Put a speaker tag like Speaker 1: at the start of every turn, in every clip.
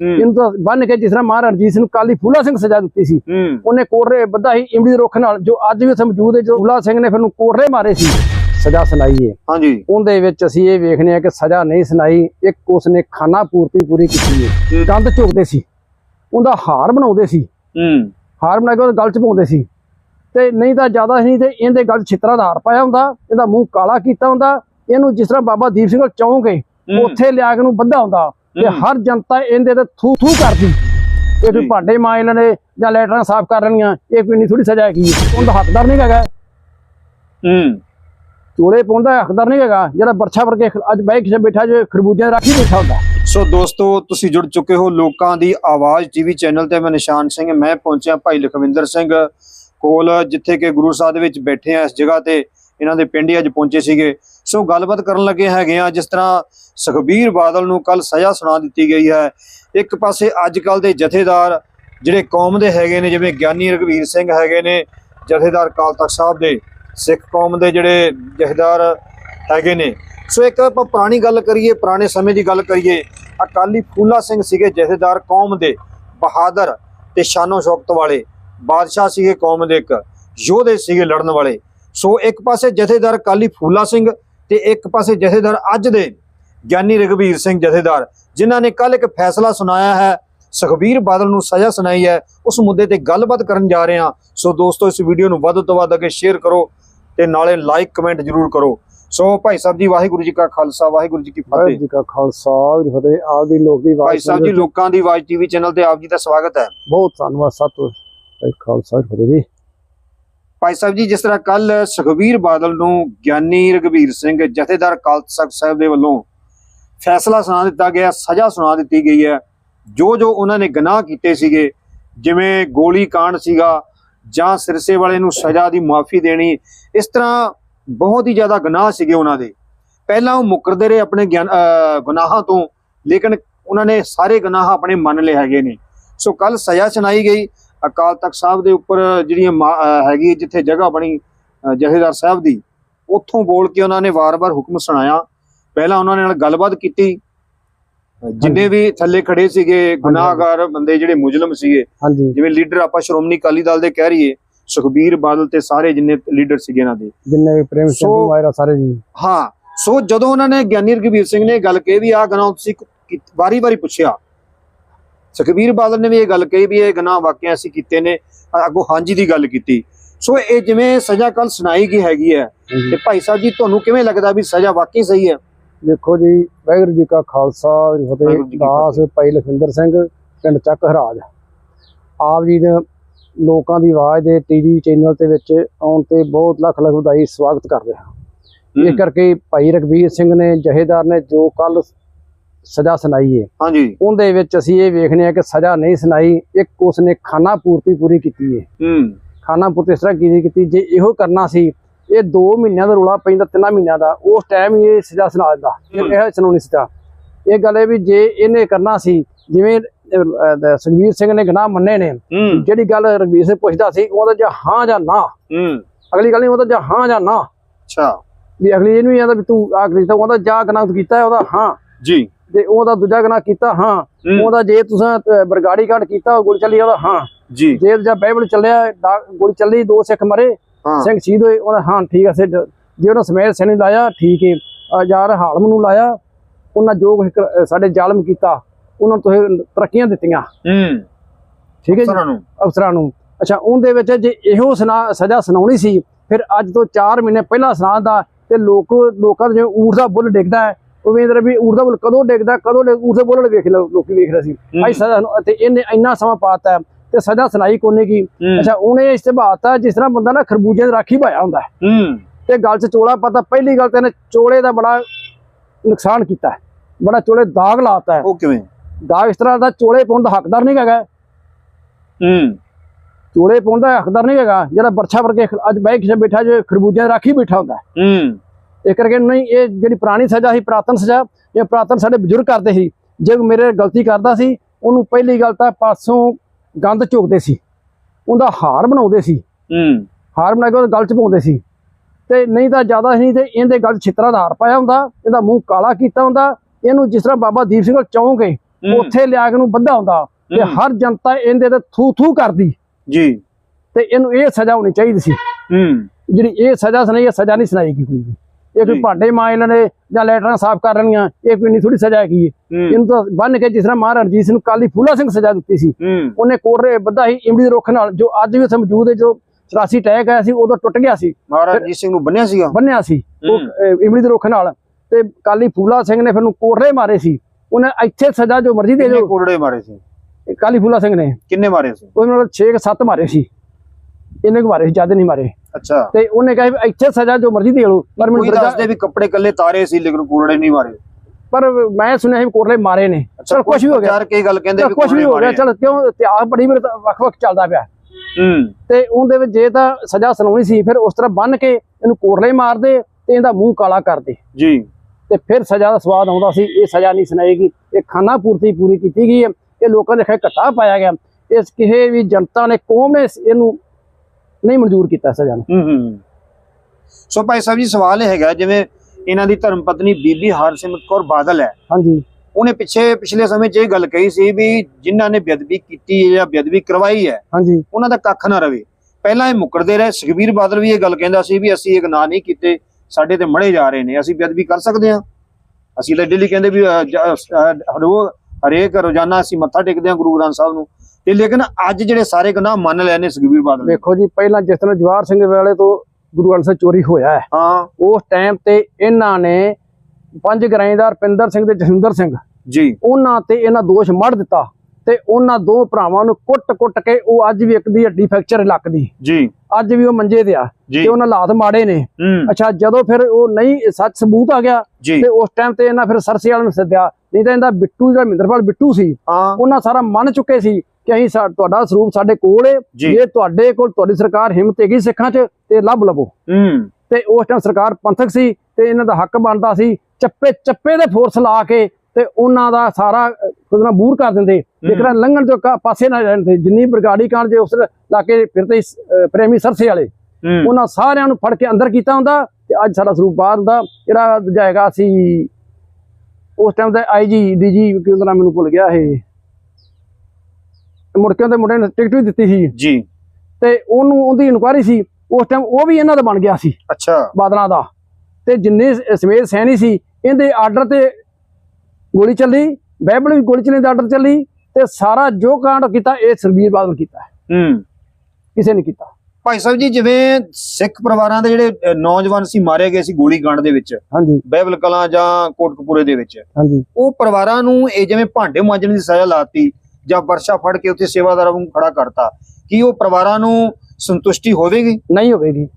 Speaker 1: ਹੂੰ।
Speaker 2: ਇਹਨੂੰ ਤਾਂ ਬੰਨ ਕੇ ਜਿਸ ਤਰ੍ਹਾਂ ਮਹਾਰਾਜ ਰਣਜੀਤ ਸਿੰਘ ਕਾਲੀ ਫੂਲਾ ਸਿੰਘ ਸਜ਼ਾ ਦਿੱਤੀ ਸੀ
Speaker 1: ਹੂੰ।
Speaker 2: ਉਹਨੇ ਕੋਟਰੇ ਬੱਧਾ ਸੀ ਇਮਲੀ ਦੇ ਰੁੱਖ ਨਾਲ ਜੋ ਅੱਜ ਵੀ ਉੱਥੇ ਮੌਜੂਦ ਹੈ ਜੋ ਫੂਲਾ ਸਿੰਘ ਨੇ ਫਿਰ ਨੂੰ ਕੋਟਰੇ ਮਾਰੇ ਸੀ ਸਜ਼ਾ ਸੁਣਾਈ ਹੈ।
Speaker 1: ਹਾਂਜੀ।
Speaker 2: ਉਹਦੇ ਵਿੱਚ ਅਸੀਂ ਇਹ ਵੇਖਨੇ ਆ ਕਿ ਸਜ਼ਾ ਨਹੀਂ ਸੁਣਾਈ ਇੱਕ ਉਸਨੇ ਖਾਨਾ ਪੂਰਤੀ ਪੂਰੀ ਕੀਤੀ ਹੈ।
Speaker 1: ਹੂੰ।
Speaker 2: ਦੰਦ ਝੁਕਦੇ ਸੀ। ਉਹਦਾ ਹਾਰ ਬਣਾਉਂਦੇ ਸੀ।
Speaker 1: ਹੂੰ।
Speaker 2: ਹਾਰ ਬਣਾ ਕੇ ਉਹਦੇ ਗਲ ਚ ਪਾਉਂਦੇ ਸੀ। ਤੇ ਨਹੀਂ ਤਾਂ ਜ਼ਿਆਦਾ ਨਹੀਂ ਤੇ ਇਹਦੇ ਗਲ ਛਿੱਤਰਾਂ ਦਾ ਹਾਰ ਪਾਇਆ ਹੁੰਦਾ ਇਹਦਾ ਮੂੰਹ ਕਾਲਾ ਕੀਤਾ ਹੁੰਦਾ ਇਹਨੂੰ ਜਿਸ ਤਰ੍ਹਾਂ ਬਾਬਾ ਦੀਪ ਸਿੰਘ ਚੌਂ ਕੇ
Speaker 1: ਹੂੰ।
Speaker 2: ਉੱਥੇ ਲਿਆ ਕੇ ਨੂੰ ਬੱਧਾ ਹੁੰਦਾ। ਤੇ। ਹਰ ਜਨਤਾ ਇਹਦੇ ਤੇ ਥੂ ਥੂ ਕਰਦੀ। ਇਹ ਕੋਈ। ਭਾਂਡੇ ਮਾਂਜ ਲੈਣੇ ਜਾਂ ਲੈਟਰਾਂ ਸਾਫ਼ ਕਰ ਲੈਣੀਆਂ ਇਹ ਕੋਈ ਨਹੀਂ ਥੋੜੀ ਸਜ਼ਾ ਹੈਗੀ। ਉਹਦਾ ਹੱਕਦਾਰ ਨਹੀਂ ਹੈਗਾ।
Speaker 1: ਹੂੰ।
Speaker 2: ਚੋਲੇ ਪਾਉਂਦਾ ਹੱਕਦਾਰ ਨਹੀਂ ਹੈਗਾ। ਜਿਹੜਾ ਬਰਛਾ ਵਰਗੇ ਅੱਜ ਬਹਿ ਕੇ ਬੈਠਾ ਜੋ ਖਰਬੂਜਿਆਂ ਰਾਖੀ ਬੈਠਾ ਹੁੰਦਾ
Speaker 1: ਸੋ ਦੋਸਤੋ ਤੁਸੀਂ ਜੁੜ ਚੁੱਕੇ ਹੋ ਲੋਕਾਂ ਦੀ ਆਵਾਜ਼ ਟੀਵੀ ਚੈਨਲ ਤੇ। ਮੈਂ ਨਿਸ਼ਾਨ ਸਿੰਘ ਮੈਂ ਪਹੁੰਚਿਆ ਭਾਈ ਲਖਵਿੰਦਰ ਸਿੰਘ ਕੋਲ ਜਿੱਥੇ ਕਿ ਗੁਰੂ ਸਾਹਿਬ ਦੇ ਵਿੱਚ ਬੈਠੇ ਆ ਇਸ ਜਗ੍ਹਾ ਤੇ। ਇਹਨਾਂ ਦੇ ਪਿੰਡ ਹੀ ਅੱਜ ਪਹੁੰਚੇ ਸੀਗੇ। ਸੋ ਗੱਲਬਾਤ ਕਰਨ ਲੱਗੇ ਹੈਗੇ ਆ ਜਿਸ ਤਰ੍ਹਾਂ ਸੁਖਬੀਰ ਬਾਦਲ ਨੂੰ ਕੱਲ ਸਜ਼ਾ ਸੁਣਾ ਦਿੱਤੀ ਗਈ ਹੈ। ਇੱਕ ਪਾਸੇ ਅੱਜ ਕੱਲ ਦੇ ਜਥੇਦਾਰ ਜਿਹੜੇ ਕੌਮ ਦੇ ਹੈਗੇ ਨੇ, ਜਿਵੇਂ ਗਿਆਨੀ ਰਘਵੀਰ ਸਿੰਘ ਹੈਗੇ ਨੇ, ਜਥੇਦਾਰ ਕਾਲ ਤਖਤ ਸਾਹਿਬ ਦੇ, ਸਿੱਖ ਕੌਮ ਦੇ ਜਿਹੜੇ ਜਥੇਦਾਰ ਹੈਗੇ ਨੇ। ਸੋ ਇੱਕ ਆਪਾਂ ਪੁਰਾਣੀ ਗੱਲ ਕਰੀਏ, ਪੁਰਾਣੇ ਸਮੇਂ ਦੀ ਗੱਲ ਕਰੀਏ, ਅਕਾਲੀ ਫੂਲਾ ਸਿੰਘ ਸੀਗੇ ਜਥੇਦਾਰ ਕੌਮ ਦੇ, ਬਹਾਦਰ ਤੇ ਸ਼ਾਨੋ ਸ਼ੌਕਤ ਵਾਲੇ, ਬਾਦਸ਼ਾਹ ਸੀਗੇ ਕੌਮ ਦੇ ਇੱਕ, ਯੋਧੇ ਸੀਗੇ ਲੜਨ ਵਾਲੇ। ਸੋ ਇੱਕ ਪਾਸੇ ਜਥੇਦਾਰ ਅਕਾਲੀ ਫੂਲਾ ਸਿੰਘ ਤੇ ਇੱਕ ਪਾਸੇ ਜਥੇਦਾਰ ਅੱਜ ਦੇ ਗਿਆਨੀ ਰਘਬੀਰ ਸਿੰਘ ਜਥੇਦਾਰ ਜਿਨ੍ਹਾਂ ਨੇ ਕੱਲ ਇੱਕ ਫੈਸਲਾ ਸੁਣਾਇਆ ਹੈ ਸੁਖਬੀਰ ਬਾਦਲ ਨੂੰ ਸਜ਼ਾ ਸੁਣਾਈ ਹੈ ਉਸ ਮੁੱਦੇ ਤੇ ਗੱਲਬਾਤ ਕਰਨ ਜਾ ਰਹੇ ਹਾਂ। ਸੋ ਦੋਸਤੋ ਇਸ ਵੀਡੀਓ ਨੂੰ ਵੱਧ ਤੋਂ ਵੱਧ ਅੱਗੇ ਸ਼ੇਅਰ ਕਰੋ ਤੇ ਨਾਲੇ ਲਾਈਕ ਕਮੈਂਟ ਜ਼ਰੂਰ ਕਰੋ। ਸੋ ਭਾਈ ਸਾਹਿਬ ਜੀ ਵਾਹਿਗੁਰੂ ਜੀ ਕਾ ਖਾਲਸਾ ਵਾਹਿਗੁਰੂ ਜੀ ਕੀ ਫਤਿਹ।
Speaker 2: ਵਾਹਿਗੁਰੂ ਜੀ ਕਾ ਖਾਲਸਾ ਵਾਹਿਗੁਰੂ ਜੀ ਕੀ ਫਤਿਹ। ਆਪ ਦੀ ਲੋਕ ਦੀ
Speaker 1: ਭਾਈ
Speaker 2: ਆਵਾਜ਼
Speaker 1: ਸਾਹਿਬ ਜੀ ਲੋਕਾਂ ਦੀ ਆਵਾਜ਼ ਟੀਵੀ ਚੈਨਲ ਤੇ ਆਪ ਜੀ ਦਾ ਸਵਾਗਤ ਹੈ।
Speaker 2: ਬਹੁਤ ਧੰਨਵਾਦ ਸਤਿ ਖਾਲਸਾ ਵਾਹਿਗੁਰੂ ਜੀ।
Speaker 1: ਭਾਈ ਸਾਹਿਬ ਜੀ, ਜਿਸ ਤਰ੍ਹਾਂ ਕੱਲ ਸੁਖਬੀਰ ਬਾਦਲ ਨੂੰ ਗਿਆਨੀ ਰਘਬੀਰ ਸਿੰਘ ਜਥੇਦਾਰ ਅਕਾਲ ਤਖਤ ਸਾਹਿਬ ਦੇ ਵੱਲੋਂ ਫੈਸਲਾ ਸੁਣਾ ਦਿੱਤਾ ਗਿਆ, ਸਜ਼ਾ ਸੁਣਾ ਦਿੱਤੀ ਗਈ ਹੈ। ਜੋ ਜੋ ਉਹਨਾਂ ਨੇ ਗੁਨਾਹ ਕੀਤੇ ਸੀਗੇ, ਜਿਵੇਂ ਗੋਲੀ ਕਾਂਡ ਸੀਗਾ ਜਾਂ ਸਿਰਸੇ ਵਾਲੇ ਨੂੰ ਸਜ਼ਾ ਦੀ ਮਾਫੀ ਦੇਣੀ, ਇਸ ਤਰ੍ਹਾਂ ਬਹੁਤ ਹੀ ਜ਼ਿਆਦਾ ਗੁਨਾਹ ਸੀਗੇ ਉਹਨਾਂ ਦੇ। ਪਹਿਲਾਂ ਉਹ ਮੁਕਰਦੇ ਰਹੇ ਆਪਣੇ ਗਿਆਨ- ਅਹ, ਗੁਨਾਹਾਂ ਤੋਂ, ਲੇਕਿਨ ਉਹਨਾਂ ਨੇ ਸਾਰੇ ਗੁਨਾਹ ਆਪਣੇ ਮੰਨ ਲਏ ਹੈਗੇ ਨੇ। ਸੋ ਕੱਲ ਸਜ਼ਾ ਸੁਣਾਈ ਗਈ ਅਕਾਲ ਤਖਤ ਸਾਹਿਬ ਦੇ ਉੱਪਰ ਜਿਹੜੀਆਂ ਹੈਗੀ ਜਿੱਥੇ ਜਗ੍ਹਾ ਬਣੀ ਅਹ ਜਥੇਦਾਰ ਸਾਹਿਬ ਦੀ ਉੱਥੋਂ ਬੋਲ ਕੇ ਉਹਨਾਂ ਨੇ ਵਾਰ-ਵਾਰ ਹੁਕਮ ਸੁਣਾਇਆ। ਪਹਿਲਾਂ ਉਹਨਾਂ ਨਾਲ ਗੱਲਬਾਤ ਕੀਤੀ। ਜਿੰਨੇ ਵੀ ਥੱਲੇ ਖੜੇ ਸੀਗੇ ਗੁਨਾਹਗਾਰ ਬੰਦੇ ਜਿਹੜੇ ਮੁਜਰਮ ਸੀਗੇ ਜਿਵੇਂ ਲੀਡਰ ਆਪਾਂ ਸ਼੍ਰੋਮਣੀ ਅਕਾਲੀ ਦਲ ਦੇ ਕਹਿ ਰਹੀਏ ਸੁਖਬੀਰ ਬਾਦਲ ਤੇ ਸਾਰੇ ਜਿੰਨੇ ਲੀਡਰ ਸੀਗੇ ਇਹਨਾਂ ਦੇ।
Speaker 2: ਜਿੰਨੇ ਵੀ ਪ੍ਰੇਮ ਸਿੰਘ ਮਾਇਰਾ ਸਾਰੇ ਜੀ।
Speaker 1: ਹਾਂ ਸੋ ਜਦੋਂ ਉਹਨਾਂ ਨੇ ਗਿਆਨੀ ਰਘਬੀਰ ਸਿੰਘ ਨੇ ਗੱਲ ਕਹੀ ਵੀ ਆਹ ਗੁਨਾਹ ਤੁਸੀਂ ਵਾਰੀ-ਵਾਰੀ ਪੁੱਛਿਆ ਸੁਖਬੀਰ ਬਾਦਲ ਨੇ ਵੀ ਇਹ ਗੱਲ ਕਹੀ ਵੀ ਇਹ ਗੁਨਾਹ ਵਾਕਿਆ ਅਸੀਂ ਕੀਤੇ ਨੇ ਅੱਗੋਂ ਹਾਂਜੀ ਦੀ ਗੱਲ ਕੀਤੀ। ਸੋ ਇਹ ਜਿਵੇਂ ਸਜ਼ਾ ਕੱਲ ਸੁਣਾਈ ਗਈ ਹੈਗੀ ਹੈ ਤੇ ਭਾਈ ਸਾਹਿਬ ਜੀ ਤੁਹਾਨੂੰ ਕਿਵੇਂ ਲੱਗਦਾ ਵੀ ਸਜ਼ਾ ਵਾਕਈ ਸਹੀ ਹੈ?
Speaker 2: ਦੇਖੋ ਜੀ ਵਾਹਿਗੁਰੂ ਜੀ ਕਾ ਖਾਲਸਾ ਫਤਿਹ ਦਾਸ ਭਾਈ ਲਖਿੰਦਰ ਸਿੰਘ ਪਿੰਡ ਚੱਕ ਹਰਾਜ। ਆਪ ਜੀ ਦੇ ਲੋਕਾਂ ਦੀ ਆਵਾਜ਼ ਦੇ ਟੀਵੀ ਚੈਨਲ ਤੇ ਵਿੱਚ ਆਉਣ ਤੇ ਬਹੁਤ ਲੱਖ ਲੱਖ ਵਧਾਈ ਸਵਾਗਤ ਕਰਦੇ ਹਾਂ। ਇਸ ਕਰਕੇ ਭਾਈ ਰਗਵੀਰ ਸਿੰਘ ਨੇ ਜਹੇਦਾਰ ਨੇ ਜੋ ਕੱਲ ਸਜ਼ਾ ਸੁਣਾਈ ਹੈ
Speaker 1: ਹਾਂਜੀ।
Speaker 2: ਉਹਦੇ ਵਿੱਚ ਅਸੀਂ ਇਹ ਵੇਖਨੇ ਆ ਕਿ ਸਜ਼ਾ ਨਹੀਂ ਸੁਣਾਈ ਇੱਕ ਉਸਨੇ ਖਾਨਾ ਪੂਰਤੀ ਪੂਰੀ ਕੀਤੀ ਹੈ
Speaker 1: ਹੂੰ।
Speaker 2: ਖਾਨਾ ਪੂਰਤੀ ਇਸ ਤਰ੍ਹਾਂ ਕੀਤੀ ਕੀਤੀ ਜੇ ਇਹੋ ਕਰਨਾ ਸੀ ਇਹ 2 ਮਹੀਨਿਆਂ ਦਾ ਰੋਲਾ ਪੈਂਦਾ ਤਿੰਨਾਂ ਮਹੀਨਿਆਂ ਦਾ ਉਸ ਟਾਈਮ ਹੀ ਇਹ ਸਜ਼ਾ ਸੁਣਾ ਦਿੰਦਾ। ਇਹ ਸੁਣਾਉਣੀ ਸਜ਼ਾ। ਇਹ ਗੱਲ ਹੈ ਵੀ ਜੇ ਇਹਨੇ ਕਰਨਾ ਸੀ ਜਿਵੇਂ ਸੁਖਬੀਰ ਸਿੰਘ ਨੇ ਗੁਨਾਹ ਮੰਨੇ ਨੇ ਜਿਹੜੀ ਗੱਲ ਰਗਵੀਰ ਸਿੰਘ ਪੁੱਛਦਾ ਸੀ ਉਹਦਾ ਜਾਂ ਹਾਂ ਜਾਂ ਨਾ। ਅਗਲੀ ਗੱਲ ਨਹੀਂ ਉਹਦਾ ਜਾਂ ਹਾਂ ਜਾਂ ਨਾ।
Speaker 1: ਅੱਛਾ।
Speaker 2: ਵੀ ਅਗਲੀ ਇਹਨੂੰ ਹੀ ਆਂਦਾ ਵੀ ਤੂੰ ਆਖਰੀ ਤਾਂ ਉਹਦਾ ਜਾ ਗੁਨਾਹ ਕੀਤਾ ਉਹਦਾ ਹਾਂ।
Speaker 1: ਜੀ।
Speaker 2: ਤੇ ਉਹਦਾ ਦੂਜਾ ਗੁਨਾਹ ਕੀਤਾ ਹਾਂ। ਉਹਦਾ ਜੇ ਤੁਸੀਂ ਬਰਗਾੜੀ ਕਾਂਡ ਕੀਤਾ ਗੋਲੀ ਚੱਲੀ ਉਹਦਾ ਹਾਂ।
Speaker 1: ਜੀ।
Speaker 2: ਜੇ ਜਾਂ ਬਾਈਬਲ ਚੱਲਿਆ ਗੋਲੀ ਚੱਲੀ ਦੋ ਸਿੱਖ ਮਰੇ ਸਿੰਘ ਸ਼ਹੀਦ ਹੋਏ ਉਹਨਾਂ ਹਾਂ ਠੀਕ ਹੈ ਸਿੱਧ। ਜੇ ਉਹਨਾਂ ਸਮੇਤ ਸਿੰਘ ਨੂੰ ਲਾਇਆ ਠੀਕ ਹੈ ਯਾਰ ਹਾਲਮ ਨੂੰ ਲਾਇਆ ਉਹਨਾਂ ਜੋ ਸਾਡੇ ਜ਼ਾਲਮ ਕੀਤਾ। ਉਹਨਾਂ ਨੂੰ ਤੁਸੀਂ ਤਰੱਕੀਆਂ ਦਿੱਤੀਆਂ।
Speaker 1: ਹੂੰ।
Speaker 2: ਠੀਕ ਹੈ ਜੀ?
Speaker 1: ਅਫਸਰਾਂ ਨੂੰ।
Speaker 2: ਅੱਛਾ ਉਹਦੇ ਵਿੱਚ ਜੇ ਇਹੋ ਸੁਣਾ ਸਜ਼ਾ ਸੁਣਾਉਣੀ ਸੀ ਫਿਰ ਅੱਜ ਤੋਂ 4 ਮਹੀਨੇ ਪਹਿਲਾਂ ਸੁਣਾਦਾ ਤੇ ਲੋਕ ਲੋਕਾਂ ਦੇ ਜਿਵੇਂ ਊਠ ਦਾ ਬੁੱਲ ਡਿੱਗਦਾ ਹੈ ਉਵੇਂ ਇੰਦਰ ਵੀ ਊਠ ਦਾ ਬੁੱਲ ਕਦੋਂ ਡਿੱਗਦਾ ਕਦੋਂ ਡਿੱਗ- ਊਠ ਦੇ ਬੁੱਲ ਵੇਖ ਲਓ ਲੋਕੀ ਵੇਖ ਰਹੇ ਸੀ। ਭਾਈ ਸਜ਼ਾ ਨੂੰ ਤੇ ਇਹਨੇ ਇੰਨਾ ਸਮਾਂ ਪਾਤਾ ਤੇ ਸਜ਼ਾ ਸੁਣਾਈ ਕੋਨੇ ਕੀ? ਅੱਛਾ ਉਹਨੇ ਇਸਤਬਾਤਾ ਜਿਸ ਤਰ੍ਹਾਂ ਬੰਦਾ ਨਾ ਖਰਬੂਜੇ ਦੀ ਰਾਖੀ ਪਾਇਆ ਹੁੰਦਾ ਤੇ ਗੱਲ 'ਚ ਚੋਲਾ ਪਤਾ ਪਹਿਲੀ ਗੱਲ ਤੇ ਇਹਨੇ ਚੋਲੇ ਦਾ ਬੜਾ ਨੁਕਸਾਨ ਕੀਤਾ ਬੜਾ ਚੋਲੇ ਦਾਗ ਲਾਤਾ ਹੈ।
Speaker 1: ਉਹ ਕਿਵੇਂ?
Speaker 2: ਦਾਗ ਇਸ ਤਰ੍ਹਾਂ ਦਾ ਚੋਲੇ ਪਾਉਣ ਦਾ ਹੱਕਦਾਰ ਨਹੀਂ ਹੈਗਾ।
Speaker 1: ਹੂੰ।
Speaker 2: ਚੋਲੇ ਪਾਉਣ ਦਾ ਹੱਕਦਾਰ ਨਹੀਂ ਹੈਗਾ। ਜਿਹੜਾ ਬਰਛਾ ਵਰਗੇ ਅੱਜ ਬਹਿ ਕੇ ਬੈਠਾ ਜੋ ਖਰਬੂਜਿਆਂ ਦੀ ਰਾਖੀ ਬੈਠਾ ਹੁੰਦਾ ਹੈ। ਇਹ ਕਰਕੇ ਨਹੀਂ ਇਹ ਜਿਹੜੀ ਪੁਰਾਣੀ ਸਜ਼ਾ ਸੀ ਪ੍ਰਾਤਨ ਸਜ਼ਾ ਇਹ ਪ੍ਰਾਤਨ ਸਾਡੇ ਬਜ਼ੁਰਗ ਕਰਦੇ ਸੀ। ਜੇ ਮੇਰੇ ਗਲਤੀ ਕਰਦਾ ਸੀ ਉਹਨੂੰ ਪਹਿਲੀ ਗੱਲ ਤਾਂ ਪਾਸੋਂ ਗੰਦ ਝੁਕਦੇ ਸੀ। ਉਹਦਾ ਹਾਰ ਬਣਾਉਂਦੇ ਸੀ।
Speaker 1: ਹੂੰ।
Speaker 2: ਹਾਰ ਬਣਾ ਕੇ ਉਹਦੇ ਗਲ ਚ ਪਾਉਂਦੇ ਸੀ। ਤੇ ਨਹੀਂ ਤਾਂ ਜ਼ਿਆਦਾ ਨਹੀਂ ਤੇ ਇਹਦੇ ਗਲ ਛਿੱਤਰਾਂ ਦਾ ਹਾਰ ਪਾਇਆ ਹੁੰਦਾ ਇਹਦਾ ਮੂੰਹ ਕਾਲਾ ਕੀਤਾ ਹੁੰਦਾ। ਇਹਨੂੰ ਜਿਸ ਤਰ੍ਹਾਂ ਬਾਬਾ ਦੀਪ ਸਿੰਘ ਚੌਂ ਕੇ
Speaker 1: ਹੂੰ,
Speaker 2: ਉੱਥੇ ਲਿਆ ਕੇ ਨੂੰ ਬੱਧਾ ਹੁੰਦਾ ਤੇ ਹਰ ਜਨਤਾ ਇਹਦੇ ਤੇ ਥੂ ਥੂ ਕਰਦੀ।
Speaker 1: ਜੀ।
Speaker 2: ਤੇ ਇਹਨੂੰ ਇਹ ਸਜ਼ਾ ਹੋਣੀ ਚਾਹੀਦੀ ਸੀ।
Speaker 1: ਹੂੰ।
Speaker 2: ਜਿਹੜੀ ਇਹ ਸਜ਼ਾ ਸੁਣਾਈ ਇਹ ਸਜ਼ਾ ਨਹੀਂ ਸੁਣਾਈ ਕੋਈ ਵੀ। ਇਹ ਕੋਈ। ਭਾਂਡੇ ਮਾਂ ਇਹਨਾਂ ਨੇ ਜਾਂ ਲੈਟਰਾਂ ਸਾਫ਼ ਕਰ ਰਹੀਆਂ ਇਹ ਕੋਈ ਨਹੀਂ ਥੋੜੀ ਸਜ਼ਾ ਹੈਗੀ ਇਹਨੂੰ ਤਾਂ ਬੰਨ ਕੇ ਜਿਸ ਤਰ੍ਹਾਂ ਮਹਾਰਾਜਾ ਰਣਜੀਤ ਸਿੰਘ ਨੂੰ ਕਾਲੀ ਫੂਲਾ ਸਿੰਘ ਸਜ਼ਾ ਦਿੱਤੀ ਸੀ ਉਹਨੇ ਕੋਰੇ ਬੱਧਾ ਹੀ ਇਮਲੀ ਦੇ ਰੁੱਖ ਨਾਲ ਜੋ ਅੱਜ ਵੀ ਉੱਥੇ ਮੌਜੂਦ ਹੈ ਜੋ 84 ਟੈਕ ਆਇਆ ਸੀ ਉਦੋਂ ਟੁੱਟ ਗਿਆ ਸੀ।
Speaker 1: ਮਹਾਰਾਜ ਜੀ ਸਿੰਘ ਨੂੰ ਬੰਨਿਆ ਸੀਗਾ?
Speaker 2: ਬੰਨਿਆ ਸੀ ਉਹ ਇਮਲੀ ਦੇ ਰੁੱਖ ਨਾਲ। ਤੇ ਕਾਲੀ ਫੂਲਾ ਸਿੰਘ ਨੇ ਫਿਰ ਨੂੰ ਕੋਰੇ ਮਾਰੇ ਸੀ। ਉਹਨੇ ਇੱਥੇ ਸਜ਼ਾ ਜੋ ਮਰਜ਼ੀ ਦੇ ਜੋ
Speaker 1: ਕੋਰੜੇ ਮਾਰੇ ਸੀ?
Speaker 2: ਕਾਲੀ ਫੂਲਾ ਸਿੰਘ ਨੇ।
Speaker 1: ਕਿੰਨੇ ਮਾਰੇ ਸੀ?
Speaker 2: ਉਹਦੇ ਨਾਲ 6 7 ਮਾਰੇ ਸੀ। ਇਹਨੇ ਕੁ ਮਾਰੇ ਜ਼ਿਆਦਾ ਨਹੀਂ ਮਾਰੇ।
Speaker 1: ਅੱਛਾ।
Speaker 2: ਤੇ ਉਹਨੇ ਕਿਹਾ ਵੀ ਇੱਥੇ ਸਜ਼ਾ ਜੋ ਮਰਜ਼ੀ ਦੇ ਲਓ ਪਰ ਮੈਨੂੰ
Speaker 1: ਦੱਸਦੇ ਵੀ ਕੱਪੜੇ ਕੱਲੇ ਤਾਰੇ ਸੀ ਲੇਕਿਨ ਕੋਰੜੇ ਨਹੀਂ ਮਾਰੇ।
Speaker 2: ਪਰ ਮੈਂ ਸੁਣਿਆ ਸੀ ਕੋਰਲੇ ਮਾਰੇ ਨੇ। ਚਲ ਕੁਝ ਵੀ ਹੋ ਗਿਆ।
Speaker 1: ਚਾਰ ਕੀ ਗੱਲ ਕਹਿੰਦੇ ਵੀ
Speaker 2: ਕੁਝ ਵੀ ਹੋ ਗਿਆ। ਚਲ ਕਿਉਂ ਇਤਿਹਾਸ ਬੜੀ ਮੇਰੇ ਵੱਖ ਵੱਖ ਚੱਲਦਾ ਪਿਆ।
Speaker 1: ਹੂੰ।
Speaker 2: ਤੇ ਉਹਦੇ ਵਿੱਚ ਜੇ ਤਾਂ ਸਜ਼ਾ ਸੁਣਾਉਣੀ ਸੀ ਫਿਰ ਉਸ ਤਰ੍ਹਾਂ ਬੰਨ ਕੇ ਇਹਨੂੰ ਕੋਰਲੇ ਮਾਰਦੇ ਤੇ ਇਹਦਾ ਮੂੰਹ ਕਾਲਾ ਕਰਦੇ।
Speaker 1: ਜੀ।
Speaker 2: ਤੇ ਫਿਰ ਸਜ਼ਾ ਦਾ ਸਵਾਦ ਆਉਂਦਾ ਸੀ। ਇਹ ਸਜ਼ਾ ਨਹੀਂ ਸੁਣਾਏਗੀ। ਇਹ ਖਾਨਾ ਪੂਰਤੀ ਪੂਰੀ ਕੀਤੀ ਗਈ ਹੈ। ਇਹ ਲੋਕਾਂ ਦੇ ਖੇ ਘਟਾ ਪਾਇਆ ਗਿਆ। ਇਸ ਕਿਸੇ ਵੀ ਜਨਤਾ ਨੇ ਕੌਮ ਨੇ ਇਹਨੂੰ ਨਹੀਂ ਮਨਜ਼ੂਰ ਕੀਤਾ ਸਜ਼ਾ ਨੂੰ।
Speaker 1: ਹੂੰ ਹੂੰ। ਸੋ ਭਾਈ ਸਾਹਿਬ ਜੀ ਸਵਾਲ ਇਹ ਹੈਗਾ ਜਿਵੇਂ ਇਹਨਾਂ ਦੀ ਧਰਮ ਪਤਨੀ ਬੀਬੀ ਹਰਸਿਮਰਤ ਕੌਰ ਬਾਦਲ ਹੈ
Speaker 2: ਹਾਂਜੀ।
Speaker 1: ਉਹਨੇ ਪਿੱਛੇ ਪਿਛਲੇ ਸਮੇਂ 'ਚ ਇਹ ਗੱਲ ਕਹੀ ਸੀ ਵੀ ਜਿਨ੍ਹਾਂ ਨੇ ਬੇਅਦਬੀ ਕੀਤੀ ਹੈ ਜਾਂ ਬੇਅਦਬੀ ਕਰਵਾਈ ਹੈ
Speaker 2: ਹਾਂਜੀ।
Speaker 1: ਉਹਨਾਂ ਦਾ ਕੱਖ ਨਾ ਰਵੇ। ਪਹਿਲਾਂ ਇਹ ਮੁਕਰਦੇ ਰਹੇ ਸੁਖਬੀਰ ਬਾਦਲ ਵੀ ਇਹ ਗੱਲ ਕਹਿੰਦਾ ਸੀ ਵੀ ਅਸੀਂ ਇਹ ਗੁਨਾਹ ਨਹੀਂ ਕੀਤੇ ਸਾਡੇ ਤੇ ਮੜੇ ਜਾ ਰਹੇ ਨੇ ਅਸੀਂ ਬੇਅਦਬੀ ਕਰ ਸਕਦੇ ਹਾਂ। ਅਸੀਂ ਤਾਂ ਡੇਲੀ ਕਹਿੰਦੇ ਵੀ ਹਰੇਕ ਰੋਜ਼ਾਨਾ ਅਸੀਂ ਮੱਥਾ ਟੇਕਦੇ ਹਾਂ ਗੁਰੂ ਗ੍ਰੰਥ ਸਾਹਿਬ ਨੂੰ। ਤੇ ਲੇਕਿਨ ਅੱਜ ਜਿਹੜੇ ਸਾਰੇ ਗੁਨਾਹ ਮੰਨ ਲਏ ਨੇ ਸੁਖਬੀਰ ਬਾਦਲ ਨੇ।
Speaker 2: ਵੇਖੋ ਜੀ ਪਹਿਲਾਂ ਜਿਸ ਤਰ੍ਹਾਂ ਜਵਾਹਰ ਸਿੰਘ ਵੇਲੇ ਤੋਂ ਗੁਰੂ ਗ੍ਰੰਥ ਸਾਹਿਬ ਚੋਰੀ ਹੋਇਆ ਹੈ
Speaker 1: ਹਾਂ।
Speaker 2: ਉਸ ਟਾਈਮ ਤੇ ਇਹਨਾਂ ਨੇ ਪੰਜ ਗਰਾਈਂਦਾਰ ਰਪਿੰਦਰ ਸਿੰਘ ਤੇ ਜਸਿੰਦਰ ਸਿੰਘ
Speaker 1: ਜੀ।
Speaker 2: ਉਹਨਾਂ ਤੇ ਇਹਨਾਂ ਦੋਸ਼ ਮੜ ਦਿੱਤਾ ਤੇ ਉਹਨਾਂ ਦੋ ਭਰਾਵਾਂ ਨੂੰ ਕੁੱਟ-ਕੁੱਟ ਕੇ ਉਹ ਅੱਜ ਵੀ ਇੱਕ ਦੀ ਹੱਡੀ ਫ੍ਰੈਕਚਰ ਲੱਕ ਦੀ
Speaker 1: ਜੀ।
Speaker 2: ਅੱਜ ਵੀ ਉਹ ਮੰਜੇ ਤੇ ਆ
Speaker 1: ਜੀ।
Speaker 2: ਤੇ ਉਹਨਾਂ ਹਾਲਾਤ ਮਾੜੇ ਨੇ।
Speaker 1: ਹੂੰ।
Speaker 2: ਅੱਛਾ ਜਦੋਂ ਫਿਰ ਉਹ ਨਹੀਂ ਸੱਚ ਸਬੂਤ ਆ ਗਿਆ
Speaker 1: ਜੀ।
Speaker 2: ਤੇ ਉਸ ਟਾਈਮ ਤੇ ਇਹਨਾਂ ਫਿਰ ਸਰਸੇ ਵਾਲਿਆਂ ਨੂੰ ਸੱਦਿਆ। ਨਹੀਂ ਤਾਂ ਇਹਦਾ ਬਿੱਟੂ ਜਿਹੜਾ ਮਹਿੰਦਰਪਾਲ ਬਿੱਟੂ ਸੀ
Speaker 1: ਹਾਂ।
Speaker 2: ਉਹਨਾਂ ਸਾਰਾ ਮੰਨ ਚੁੱਕੇ ਸੀ ਕਿ ਅਸੀਂ ਤੁਹਾਡਾ ਸਰੂਪ ਸਾਡੇ ਕੋਲ ਏ।
Speaker 1: ਜੀ।
Speaker 2: ਤੁਹਾਡੇ ਕੋਲ ਤੁਹਾਡੀ ਸਰਕਾਰ ਹਿੰਮਤ ਹੈਗੀ ਸਿੱਖਾਂ 'ਚ ਤੇ ਲੱਭ ਲਵੋ।
Speaker 1: ਹੂੰ।
Speaker 2: ਤੇ ਉਸ ਟਾਈਮ ਸਰਕਾਰ ਪੰਥਕ ਸੀ ਤੇ ਇਹਨਾਂ ਦਾ ਹੱਕ ਬਣਦਾ ਸੀ। ਚੱਪੇ ਚੱਪੇ ਦੇ ਫੋਰਸ ਲਾ ਕੇ ਤੇ ਉਹਨਾਂ ਦਾ ਸਾਰਾ ਖੁਦਨਾ ਬੂਰ ਕਰ ਦਿੰਦੇ। ਜੇਕਰ ਲੰਘਣ ਤੋਂ ਪਾਸੇ ਨਾ ਜਾਂਦੇ ਜਿੰਨੀ ਬਰਗਾੜੀ ਕਾਂਡ ਜੇ ਉਸ ਇਲਾਕੇ ਫਿਰਦੇ ਪ੍ਰੇਮੀ ਸਰਸੇ ਵਾਲੇ
Speaker 1: ਹੂੰ।
Speaker 2: ਉਹਨਾਂ ਸਾਰਿਆਂ ਨੂੰ ਫੜ ਕੇ ਅੰਦਰ ਕੀਤਾ ਹੁੰਦਾ ਤੇ ਅੱਜ ਸਾਡਾ ਸਰੂਪ ਬਾਹਰ ਹੁੰਦਾ। ਜਿਹੜਾ ਜਾਏਗਾ ਸੀ ਉਸ ਟਾਈਮ ਦਾ ਆਈਜੀ ਡੀਜੀ ਕਿਉਂ ਨਾਮ ਮੈਨੂੰ ਭੁੱਲ ਗਿਆ ਇਹ। ਮੁੜ ਕੇ ਉਹਦੇ ਮੁੰਡੇ ਨੇ ਟਿਕਟ ਵੀ ਦਿੱਤੀ ਸੀ।
Speaker 1: ਜੀ।
Speaker 2: ਤੇ ਉਹਨੂੰ ਉਹਦੀ ਇਨਕੁਆਇਰੀ ਸੀ ਉਸ ਟਾਈਮ ਉਹ ਵੀ ਇਹਨਾਂ ਦਾ ਬਣ ਗਿਆ ਸੀ।
Speaker 1: ਅੱਛਾ।
Speaker 2: ਬਾਦਲਾਂ ਦਾ। ਤੇ ਜਿੰਨੇ ਸ- ਸਮੇਤ ਸੈਣੀ ਸੀ ਇਹਦੇ ਆਰਡਰ ਤੇ ਗੋਲੀ ਚੱਲੀ ਬਾਈਬਲ ਵੀ ਗੋਲੀ ਚੱਲਣ ਦਾ ਆਰਡਰ ਚੱਲੀ ਤੇ ਸਾਰਾ ਜੋ ਕਾਂਡ ਕੀਤਾ ਇਹ ਸਰਬੀਰ ਬਾਦਲ ਕੀਤਾ ਹੈ, ਕਿਸੇ ਨੇ ਕੀਤਾ।
Speaker 1: ਭਾਈ ਸਾਹਿਬ ਜੀ ਜਿਵੇਂ ਸਿੱਖ ਪਰਿਵਾਰਾਂ ਦੇ ਜਿਹੜੇ ਨੌਜਵਾਨ ਸੀ ਮਾਰੇ ਗਏ ਸੀ ਗੋਲੀ ਕਾਂਡ ਦੇ ਵਿੱਚ
Speaker 2: ਹਾਂਜੀ।
Speaker 1: ਬਾਈਬਲ ਕਲਾਂ ਜਾਂ ਕੋਟਕਪੂਰੇ ਦੇ ਵਿੱਚ
Speaker 2: ਹਾਂਜੀ।
Speaker 1: ਉਹ ਪਰਿਵਾਰਾਂ ਨੂੰ ਇਹ ਜਿਵੇਂ ਭਾਂਡੇ ਮਾਂਜਣ ਦੀ ਸਜ਼ਾ ਲਾਤੀ ਜਾਂ ਵਰਸ਼ਾ ਫੜ ਕੇ ਉੱਥੇ ਸੇਵਾਦਾਰਾਂ ਨੂੰ ਖੜਾ ਕਰਤਾ ਕੀ ਉਹ ਪਰਿਵਾਰਾਂ ਨੂੰ ਸੰਤੁਸ਼ਟੀ ਹੋਵੇਗੀ?
Speaker 2: ਨਹੀਂ ਹੋਵੇਗੀ।